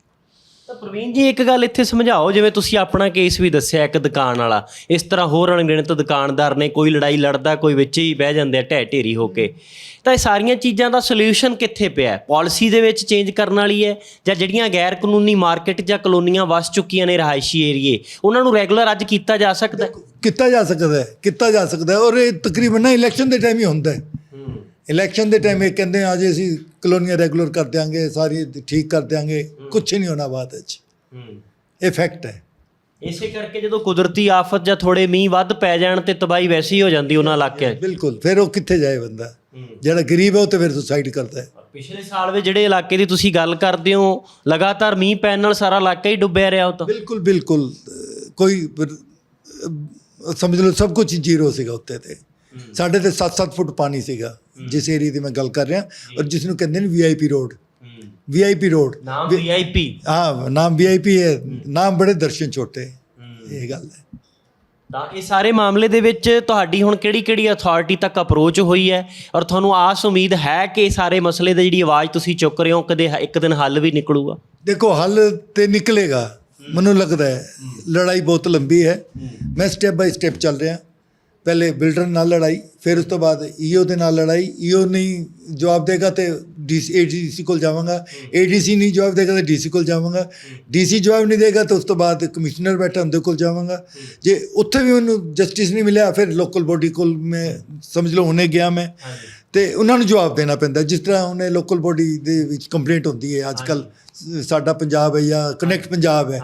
ਤਾਂ ਪ੍ਰਵੀਨ ਜੀ ਇੱਕ ਗੱਲ ਇੱਥੇ ਸਮਝਾਓ ਜਿਵੇਂ ਤੁਸੀਂ ਆਪਣਾ ਕੇਸ ਵੀ ਦੱਸਿਆ ਇੱਕ ਦੁਕਾਨ ਵਾਲਾ। ਇਸ ਤਰ੍ਹਾਂ ਹੋਰ ਅਣਗਿਣਤ ਦੁਕਾਨਦਾਰ ਨੇ ਕੋਈ ਲੜਾਈ ਲੜਦਾ ਕੋਈ ਵਿੱਚ ਹੀ ਬਹਿ ਜਾਂਦੇ ਆ ਢਹਿ ਢੇਰੀ ਹੋ ਕੇ। ਤਾਂ ਇਹ ਸਾਰੀਆਂ ਚੀਜ਼ਾਂ ਦਾ ਸੋਲੂਸ਼ਨ ਕਿੱਥੇ ਪਿਆ ਪਾਲਿਸੀ ਦੇ ਵਿੱਚ ਚੇਂਜ ਕਰਨ ਵਾਲੀ ਹੈ ਜਾਂ ਜਿਹੜੀਆਂ ਗੈਰ ਕਾਨੂੰਨੀ ਮਾਰਕੀਟ ਜਾਂ ਕਲੋਨੀਆਂ ਵਸ ਚੁੱਕੀਆਂ ਨੇ ਰਹਾਇਸ਼ੀ ਏਰੀਏ? ਉਹਨਾਂ ਨੂੰ ਰੈਗੂਲਰ ਅੱਜ ਕੀਤਾ ਜਾ ਸਕਦਾ ਹੈ? ਕੀਤਾ ਜਾ ਸਕਦਾ ਹੈ ਕੀਤਾ ਜਾ ਸਕਦਾ ਹੈ ਔਰ ਇਹ ਤਕਰੀਬਨ ਨਾ ਇਲੈਕਸ਼ਨ ਦੇ ਟਾਈਮ ਹੀ ਹੁੰਦਾ ਹੈ। ਇਲੈਕਸ਼ਨ ਦੇ ਟਾਈਮ ਇਹ ਕਹਿੰਦੇ ਆ ਜੀ ਅਸੀਂ ਕਲੋਨੀਆਂ ਰੈਗੂਲਰ ਕਰ ਦਿਆਂਗੇ ਸਾਰੀ ਠੀਕ ਕਰ ਦਿਆਂਗੇ। ਕੁਝ ਨਹੀਂ ਹੋਣਾ ਬਾਅਦ ਵਿੱਚ। ਇਹ ਫੈਕਟ ਹੈ। ਇਸੇ ਕਰਕੇ ਜਦੋਂ ਕੁਦਰਤੀ ਆਫਤ ਜਾਂ ਥੋੜੇ ਮੀਂਹ ਵੱਧ ਪੈ ਜਾਣ ਤੇ ਤਬਾਹੀ ਵੈਸੇ ਹੀ ਹੋ ਜਾਂਦੀ ਉਹਨਾਂ ਇਲਾਕਿਆਂ 'ਚ ਬਿਲਕੁਲ ਫਿਰ ਉਹ ਕਿੱਥੇ ਜਾਏ ਬੰਦਾ? ਜਿਹੜਾ ਗਰੀਬ ਹੈ ਉਹ ਤੇ ਫਿਰ ਸੁਸਾਈਡ ਕਰਦਾ ਹੈ। ਪਿਛਲੇ ਸਾਲ ਵਿੱਚ ਜਿਹੜੇ ਇਲਾਕੇ ਦੀ ਤੁਸੀਂ ਗੱਲ ਕਰਦੇ ਹੋ ਲਗਾਤਾਰ ਮੀਂਹ ਪੈਣ ਨਾਲ ਸਾਰਾ ਇਲਾਕਾ ਹੀ ਡੁੱਬਿਆ ਰਿਹਾ ਉਹ ਤਾਂ। ਬਿਲਕੁਲ ਅਹ ਕੋਈ ਸਮਝ ਲਓ ਸਭ ਕੁਝ ਜ਼ੀਰੋ ਸੀਗਾ ਉੱਤੇ ਤੇ। ਸਾਡੇ ਤੇ 7-7 ਫੁੱਟ ਪਾਣੀ ਸੀਗਾ। ਜਿਸ ਏਰੀਆ ਦੀ ਮੈਂ ਗੱਲ ਕਰ ਰਿਹਾ। ਔਰ ਜਿਸ ਨੂੰ ਕਹਿੰਦੇ ਨੇ ਵੀਆਈਪੀ ਰੋਡ। ਵੀਆਈਪੀ ਰੋਡ ਨਾਮ ਵੀਆਈਪੀ ਹਾਂ ਨਾਮ ਵੀਆਈਪੀ ਹੈ। ਨਾਮ ਬੜੇ ਦਰਸ਼ਨ ਛੋਟੇ। ਇਹ ਗੱਲ ਹੈ। ਤਾਂ ਇਹ ਸਾਰੇ ਮਾਮਲੇ ਦੇ ਵਿੱਚ ਤੁਹਾਡੀ ਹੁਣ ਕਿਹੜੀ-ਕਿਹੜੀ ਅਥਾਰਟੀ ਤੱਕ ਅਪਰੋਚ ਹੋਈ ਹੈ? ਔਰ ਤੁਹਾਨੂੰ ਆਸ ਉਮੀਦ ਹੈ ਕਿ ਇਹ ਸਾਰੇ ਮਸਲੇ ਦੀ ਜਿਹੜੀ ਆਵਾਜ਼ ਤੁਸੀਂ ਚੁੱਕ ਰਹੇ ਹੋ ਕਦੇ ਹ- ਇੱਕ ਦਿਨ ਹੱਲ ਵੀ ਨਿਕਲੂਗਾ? ਦੇਖੋ ਹੱਲ ਤੇ ਨਿਕਲੇਗਾ। ਮੈਨੂੰ ਲੱਗਦਾ ਹੈ ਲੜਾਈ ਬਹੁਤ ਲੰਬੀ ਹੈ। ਮੈਂ ਸਟੈਪ ਬਾਈ ਸਟੈਪ ਚੱਲ ਰਿਹਾ। ਪਹਿਲੇ ਬਿਲਡਰ ਨਾਲ ਲੜਾਈ ਫਿਰ ਉਸ ਤੋਂ ਬਾਅਦ ਈਓ ਦੇ ਨਾਲ ਲੜਾਈ ਈਓ ਨਹੀਂ ਜਵਾਬ ਦੇਗਾ ਤੇ ਡੀਸੀ ਏਡੀਸੀ ਕੋਲ ਜਾਵਾਂਗਾ। ਏਡੀਸੀ ਨਹੀਂ ਜਵਾਬ ਦੇਗਾ ਤੇ ਡੀਸੀ ਕੋਲ ਜਾਵਾਂਗਾ। ਡੀਸੀ ਜਵਾਬ ਨਹੀਂ ਦੇਗਾ ਤਾਂ ਉਸ ਤੋਂ ਬਾਅਦ ਕਮਿਸ਼ਨਰ ਬੈਠਾ ਉਹਦੇ ਕੋਲ ਜਾਵਾਂਗਾ। ਜੇ ਉੱਥੇ ਵੀ ਮੈਨੂੰ ਜਸਟਿਸ ਨਹੀਂ ਮਿਲਿਆ ਫਿਰ ਲੋਕਲ ਬੋਡੀ ਕੋਲ ਮੈਂ ਸਮਝ ਲਓ ਹੁਣੇ ਗਿਆ ਮੈਂ। ਤੇ ਉਹਨਾਂ ਨੂੰ ਜਵਾਬ ਦੇਣਾ ਪੈਂਦਾ। ਜਿਸ ਤਰ੍ਹਾਂ ਉਹਨੇ ਲੋਕਲ ਬੋਡੀ ਦੇ ਵਿੱਚ ਕੰਪਲੇਂਟ ਹੁੰਦੀ ਹੈ ਅੱਜ ਕੱਲ ਸਾਡਾ ਪੰਜਾਬ ਹੈ ਜਾਂ ਕਨੈਕਟ ਪੰਜਾਬ ਹੈ।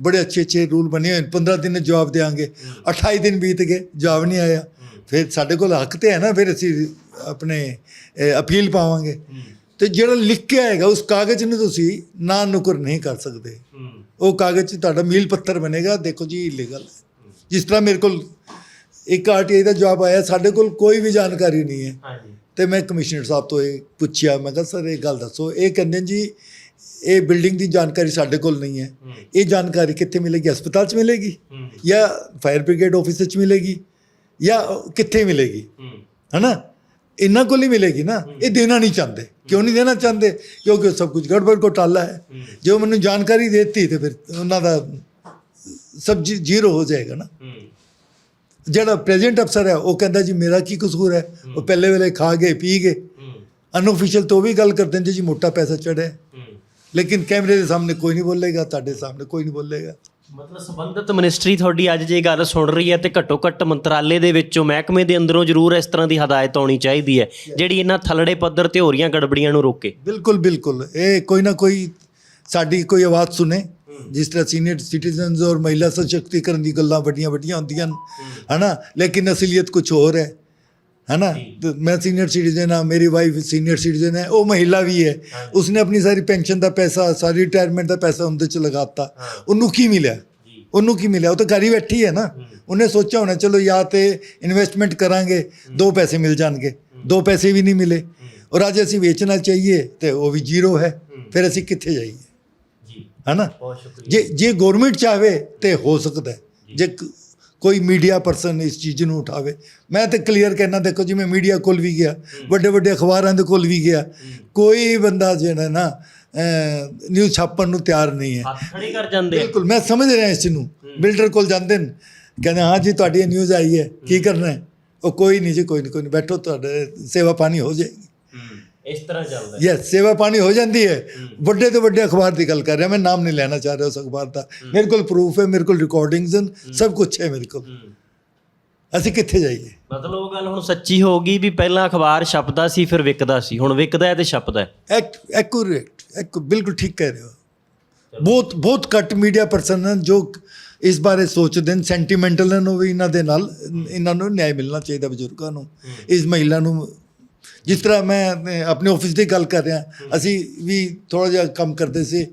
ਬੜੇ ਅੱਛੇ ਅੱਛੇ ਰੂਲ ਬਣੇ ਹੋਏ ਨੇ। 15 ਦਿਨ ਜਵਾਬ ਦੇਾਂਗੇ 28 ਦਿਨ ਬੀਤ ਗਏ ਜਵਾਬ ਨਹੀਂ ਆਇਆ। ਫਿਰ ਸਾਡੇ ਕੋਲ ਹੱਕ ਤੇ ਹੈ ਨਾ ਫਿਰ ਅਸੀਂ ਆਪਣੇ ਅਪੀਲ ਪਾਵਾਂਗੇ। ਤੇ ਜਿਹੜਾ ਲਿਖ ਕੇ ਆਏਗਾ ਉਸ ਕਾਗਜ਼ ਨੂੰ ਤੁਸੀਂ ਨਾ ਨੁਕਰ ਨਹੀਂ ਕਰ ਸਕਦੇ। ਉਹ ਕਾਗਜ਼ ਤੁਹਾਡਾ ਮੀਲ ਪੱਥਰ ਬਣੇਗਾ। ਦੇਖੋ ਜੀ ਇਲੀਗਲ ਜਿਸ ਤਰ੍ਹਾਂ ਮੇਰੇ ਕੋਲ ਇੱਕ ਆਰਟੀਆਈ ਦਾ ਜਵਾਬ ਆਇਆ ਸਾਡੇ ਕੋਲ ਕੋਈ ਵੀ ਜਾਣਕਾਰੀ ਨਹੀਂ ਹੈ। ਹਾਂਜੀ। ਤੇ ਮੈਂ ਕਮਿਸ਼ਨਰ ਸਾਹਿਬ ਤੋਂ ਇਹ ਪੁੱਛਿਆ ਮੈਂ ਕਿਹਾ ਸਰ ਇਹ ਗੱਲ ਦੱਸੋ। ਇਹ ਕਹਿੰਦੇ ਜੀ ਇਹ ਬਿਲਡਿੰਗ ਦੀ ਜਾਣਕਾਰੀ ਸਾਡੇ ਕੋਲ ਨਹੀਂ ਹੈ। ਇਹ ਜਾਣਕਾਰੀ ਕਿੱਥੇ ਮਿਲੇਗੀ? ਹਸਪਤਾਲ 'ਚ ਮਿਲੇਗੀ? ਜਾਂ ਫਾਇਰ ਬ੍ਰਿਗੇਡ ਆਫਿਸ 'ਚ ਮਿਲੇਗੀ? ਜਾਂ ਕਿੱਥੇ ਮਿਲੇਗੀ? ਹਨਾ? ਇਹਨਾਂ ਕੋਲ ਹੀ ਮਿਲੇਗੀ ਨਾ। ਇਹ ਦੇਣਾ ਨਹੀਂ ਚਾਹੁੰਦੇ। ਕਿਉਂ ਨਹੀਂ ਦੇਣਾ ਚਾਹੁੰਦੇ? ਕਿਉਂਕਿ ਸਭ ਕੁਝ ਗੜਬੜ ਘੋਟਾਲਾ ਹੈ। ਜੋ ਮੈਨੂੰ ਜਾਣਕਾਰੀ ਦੇਤੀ ਤੇ ਫਿਰ ਉਹਨਾਂ ਦਾ ਸਭ ਜੀ- ਜ਼ੀਰੋ ਹੋ ਜਾਏਗਾ ਨਾ। ਜਿਹੜਾ ਪ੍ਰੈਜ਼ੀਡੈਂਟ ਅਫਸਰ ਹੈ ਉਹ ਕਹਿੰਦਾ ਜੀ ਮੇਰਾ ਕੀ ਕਸੂਰ ਹੈ? ਉਹ ਪਹਿਲੇ ਵੇਲੇ ਖਾ ਗਏ ਪੀ ਗਏ। ਅਨਆਫੀਸ਼ੀਅਲ ਤੋਂ ਵੀ ਗੱਲ ਕਰਦੇ ਨੇ ਜੀ ਮੋਟਾ ਪੈਸਾ ਚੜਿਆ ਲੇਕਿਨ ਕੈਮਰੇ ਦੇ ਸਾਹਮਣੇ ਕੋਈ ਨਹੀਂ ਬੋਲੇਗਾ ਤੁਹਾਡੇ ਸਾਹਮਣੇ ਕੋਈ ਨਹੀਂ ਬੋਲੇਗਾ। ਮਤਲਬ ਸੰਬੰਧਿਤ ਮਿਨਿਸਟਰੀ ਤੁਹਾਡੀ ਅੱਜ ਜੇ ਗੱਲ ਸੁਣ ਰਹੀ ਹੈ ਤੇ ਘੱਟੋ ਘੱਟ ਮੰਤਰਾਲੇ ਦੇ ਵਿੱਚੋਂ ਮਹਿਕਮੇ ਦੇ ਅੰਦਰੋਂ ਜ਼ਰੂਰ ਇਸ ਤਰ੍ਹਾਂ ਦੀ ਹਦਾਇਤ ਆਉਣੀ ਚਾਹੀਦੀ ਹੈ ਜਿਹੜੀ ਇਹਨਾਂ ਥਲੜੇ ਪੱਧਰ ਤੇ ਹੋ ਰਹੀਆਂ ਗੜਬੜੀਆਂ ਨੂੰ ਰੋਕੇ। ਬਿਲਕੁਲ ਬਿਲਕੁਲ। ਇਹ ਕੋਈ ਨਾ ਕੋਈ ਸਾਡੀ ਕੋਈ ਆਵਾਜ਼ ਸੁਣੇ। ਜਿਸ ਤਰ੍ਹਾਂ ਸੀਨੀਅਰ ਸਿਟੀਜ਼ਨਸ ਔਰ ਮਹਿਲਾ ਸਸ਼ਕਤੀਕਰਨ ਦੀ ਗੱਲਾਂ ਵੱਡੀਆਂ ਵੱਡੀਆਂ ਹੁੰਦੀਆਂ ਨੇ ਹਨਾ? ਲੇਕਿਨ ਅਸਲੀਅਤ ਕੁਝ ਹੋਰ ਹੈ ਹਨਾ? ਮੈਂ ਸੀਨੀਅਰ ਸਿਟੀਜ਼ਨ ਹਾਂ ਮੇਰੀ ਵਾਈਫ ਸੀਨੀਅਰ ਸਿਟੀਜ਼ਨ ਹੈ ਉਹ ਮਹਿਲਾ ਵੀ ਹੈ। ਉਸਨੇ ਆਪਣੀ ਸਾਰੀ ਪੈਨਸ਼ਨ ਦਾ ਪੈਸਾ ਸਾਰੀ ਰਿਟਾਇਰਮੈਂਟ ਦਾ ਪੈਸਾ ਉਹਦੇ ਚ ਲਗਾਤਾ। ਉਹਨੂੰ ਕੀ ਮਿਲਿਆ? ਉਹਨੂੰ ਕੀ ਮਿਲਿਆ? ਉਹ ਤਾਂ ਘਰ ਹੀ ਬੈਠੀ ਹੈ ਨਾ। ਉਹਨੇ ਸੋਚਿਆ ਹੋਣਾ ਚਲੋ ਜਾਂ ਤੇ ਇਨਵੈਸਟਮੈਂਟ ਕਰਾਂਗੇ ਦੋ ਪੈਸੇ ਮਿਲ ਜਾਣਗੇ। ਦੋ ਪੈਸੇ ਵੀ ਨਹੀਂ ਮਿਲੇ। ਔਰ ਅੱਜ ਅਸੀਂ ਵੇਚਣਾ ਚਾਹੀਏ ਤੇ ਉਹ ਵੀ ਜ਼ੀਰੋ ਹੈ। ਫਿਰ ਅਸੀਂ ਕਿੱਥੇ ਜਾਈਏ? ਹਨਾ? ਬਹੁਤ ਸ਼ੁਕਰੀਆ ਜੇ ਜੇ। ਗਵਰਨਮੈਂਟ ਚਾਹਵੇ ਤੇ ਹੋ ਸਕਦਾ ਹੈ। ਜੇ। ਕੋਈ ਮੀਡੀਆ ਪਰਸਨ ਇਸ ਚੀਜ਼ ਨੂੰ ਉਠਾਵੇ। ਮੈਂ ਤੇ ਕਲੀਅਰ ਕਹਿਣਾ ਦੇਖੋ ਜਿਵੇਂ ਮੀਡੀਆ ਕੋਲ ਵੀ ਗਿਆ ਵੱਡੇ ਵੱਡੇ ਅਖਬਾਰਾਂ ਦੇ ਕੋਲ ਵੀ ਗਿਆ ਕੋਈ ਬੰਦਾ ਜਿਹੜਾ ਨਾ ਨਿਊਜ਼ ਛਾਪਣ ਨੂੰ ਤਿਆਰ ਨਹੀਂ ਹੈ। ਹੱਥ ਖੜੇ ਕਰ ਜਾਂਦੇ ਬਿਲਕੁਲ ਮੈਂ ਸਮਝ ਰਿਹਾ ਇਸ ਨੂੰ। ਬਿਲਡਰ ਕੋਲ ਜਾਂਦੇ ਨੇ ਕਹਿੰਦੇ ਹਾਂ ਜੀ ਤੁਹਾਡੀ ਨਿਊਜ਼ ਆਈ ਹੈ ਕੀ ਕਰਨਾ ਹੈ? ਉਹ ਕੋਈ ਨਹੀਂ ਜੀ ਕੋਈ ਨਹੀਂ ਕੋਈ ਨਹੀਂ ਬੈਠੋ ਤੁਹਾਡੇ ਸੇਵਾ ਪਾਣੀ ਹੋ ਜਾਏਗੀ। ਇਸ ਤਰ੍ਹਾਂ ਚੱਲਦਾ ਯੈਸ ਸੇਵਾ ਪਾਣੀ ਹੋ ਜਾਂਦੀ ਹੈ। ਵੱਡੇ ਤੋਂ ਵੱਡੇ ਅਖਬਾਰ ਦੀ ਗੱਲ ਕਰ ਰਿਹਾ ਮੈਂ ਨਾਮ ਨਹੀਂ ਲੈਣਾ ਚਾਹ ਰਿਹਾ ਉਸ ਅਖਬਾਰ ਦਾ। ਮੇਰੇ ਕੋਲ ਪ੍ਰੂਫ ਹੈ ਮੇਰੇ ਕੋਲ ਰਿਕਾਰਡਿੰਗਸ ਹਨ ਸਭ ਕੁਝ ਹੈ ਮੇਰੇ ਕੋਲ। ਅਸੀਂ ਕਿੱਥੇ ਜਾਈਏ? ਮਤਲਬ ਉਹ ਗੱਲ ਹੁਣ ਸੱਚੀ ਹੋ ਗਈ ਵੀ ਪਹਿਲਾਂ ਅਖਬਾਰ ਛਪਦਾ ਸੀ ਫਿਰ ਵਿਕਦਾ ਸੀ। ਹੁਣ ਵਿਕਦਾ ਹੈ ਤੇ ਛਪਦਾ ਹੈ। ਐਕੂਰੇਟ ਐਕੂ ਬਿਲਕੁਲ ਠੀਕ ਕਹਿ ਰਹੇ ਹੋ। ਬਹੁਤ ਬਹੁਤ ਘੱਟ ਮੀਡੀਆ ਪਰਸਨ ਹਨ ਜੋ ਇਸ ਬਾਰੇ ਸੋਚਦੇ ਨੇ ਸੈਂਟੀਮੈਂਟਲ ਹਨ ਉਹ ਵੀ ਇਹਨਾਂ ਦੇ ਨਾਲ। ਇਹਨਾਂ ਨੂੰ ਨਿਆਂ ਮਿਲਣਾ ਚਾਹੀਦਾ ਬਜ਼ੁਰਗਾਂ ਨੂੰ। ਇਸ ਮਹਿਲਾ ਨੂੰ ਜਿਸ ਤਰ੍ਹਾਂ ਮੈਂ ਆਪਣੇ ਆਫਿਸ ਦੀ ਗੱਲ ਕਰ ਰਿਹਾ ਅਸੀਂ ਵੀ ਥੋੜਾ ਜਿਹਾ ਕੰਮ ਕਰਦੇ ਸੀ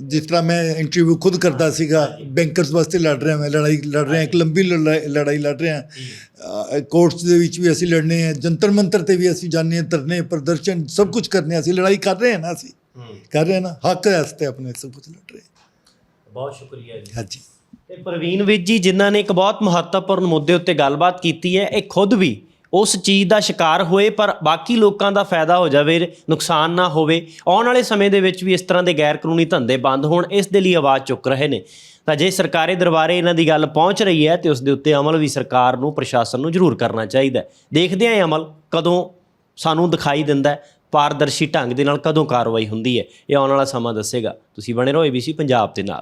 ਜਿਸ ਤਰ੍ਹਾਂ ਮੈਂ ਇੰਟਰਵਿਊ ਖੁਦ ਕਰਦਾ ਸੀਗਾ ਬੈਂਕਰਸ ਵਾਸਤੇ ਲੜ ਰਿਹਾ ਮੈਂ ਲੜਾਈ ਲੜ ਰਿਹਾ ਇੱਕ ਲੰਬੀ ਲੜਾਈ ਲੜ ਰਿਹਾ। ਕੋਰਟਸ ਦੇ ਵਿੱਚ ਵੀ ਅਸੀਂ ਲੜਨੇ ਆ ਜੰਤਰ ਮੰਤਰ ਤੇ ਵੀ ਅਸੀਂ ਜਾਣੇ ਧਰਨੇ ਪ੍ਰਦਰਸ਼ਨ ਸਭ ਕੁਝ ਕਰਨੇ ਅਸੀਂ ਲੜਾਈ ਕਰ ਰਹੇ ਹਾਂ ਨਾ ਅਸੀਂ। ਕਰ ਰਹੇ ਹਾਂ ਨਾ ਹੱਕ ਵਾਸਤੇ ਆਪਣੇ ਸਭ ਕੁਝ ਲੜ ਰਹੇ। ਬਹੁਤ ਸ਼ੁਕਰੀਆ ਜੀ। ਹਾਂਜੀ। ਤੇ ਪ੍ਰਵੀਨ ਵਿਜ ਜੀ ਜਿਨ੍ਹਾਂ ਨੇ ਇੱਕ ਬਹੁਤ ਮਹੱਤਵਪੂਰਨ ਮੁੱਦੇ ਉੱਤੇ ਗੱਲਬਾਤ ਕੀਤੀ ਹੈ ਇਹ ਖੁਦ ਵੀ ਉਸ ਚੀਜ਼ ਦਾ ਸ਼ਿਕਾਰ ਹੋਏ, ਪਰ ਬਾਕੀ ਲੋਕਾਂ ਦਾ ਫਾਇਦਾ ਹੋ ਜਾਵੇ, ਨੁਕਸਾਨ ਨਾ ਹੋਵੇ। ਆਉਣ ਵਾਲੇ ਸਮੇਂ ਦੇ ਵਿੱਚ ਵੀ ਇਸ ਤਰ੍ਹਾਂ ਦੇ ਗੈਰ ਕਾਨੂੰਨੀ ਧੰਦੇ ਬੰਦ ਹੋਣ, ਇਸ ਦੇ ਲਈ ਆਵਾਜ਼ ਚੁੱਕ ਰਹੇ ਨੇ। ਤਾਂ ਜੇ ਸਰਕਾਰੀ ਦਰਬਾਰੇ ਇਹਨਾਂ ਦੀ ਗੱਲ ਪਹੁੰਚ ਰਹੀ ਹੈ, ਤੇ ਉਸ ਦੇ ਉੱਤੇ ਅਮਲ ਵੀ ਸਰਕਾਰ ਨੂੰ, ਪ੍ਰਸ਼ਾਸਨ ਨੂੰ ਜ਼ਰੂਰ ਕਰਨਾ ਚਾਹੀਦਾ ਹੈ। ਦੇਖਦੇ ਹਾਂ ਅਮਲ ਕਦੋਂ ਸਾਨੂੰ ਦਿਖਾਈ ਦਿੰਦਾ ਹੈ, ਪਾਰਦਰਸ਼ੀ ਢੰਗ ਦੇ ਨਾਲ ਕਦੋਂ ਕਾਰਵਾਈ ਹੁੰਦੀ ਹੈ। ਇਹ ਆਉਣ ਵਾਲਾ ਸਮਾਂ ਦੱਸੇਗਾ। ਤੁਸੀਂ ਬਣੇ ਰਹੋ ABC ਪੰਜਾਬ ਦੇ ਨਾਲ।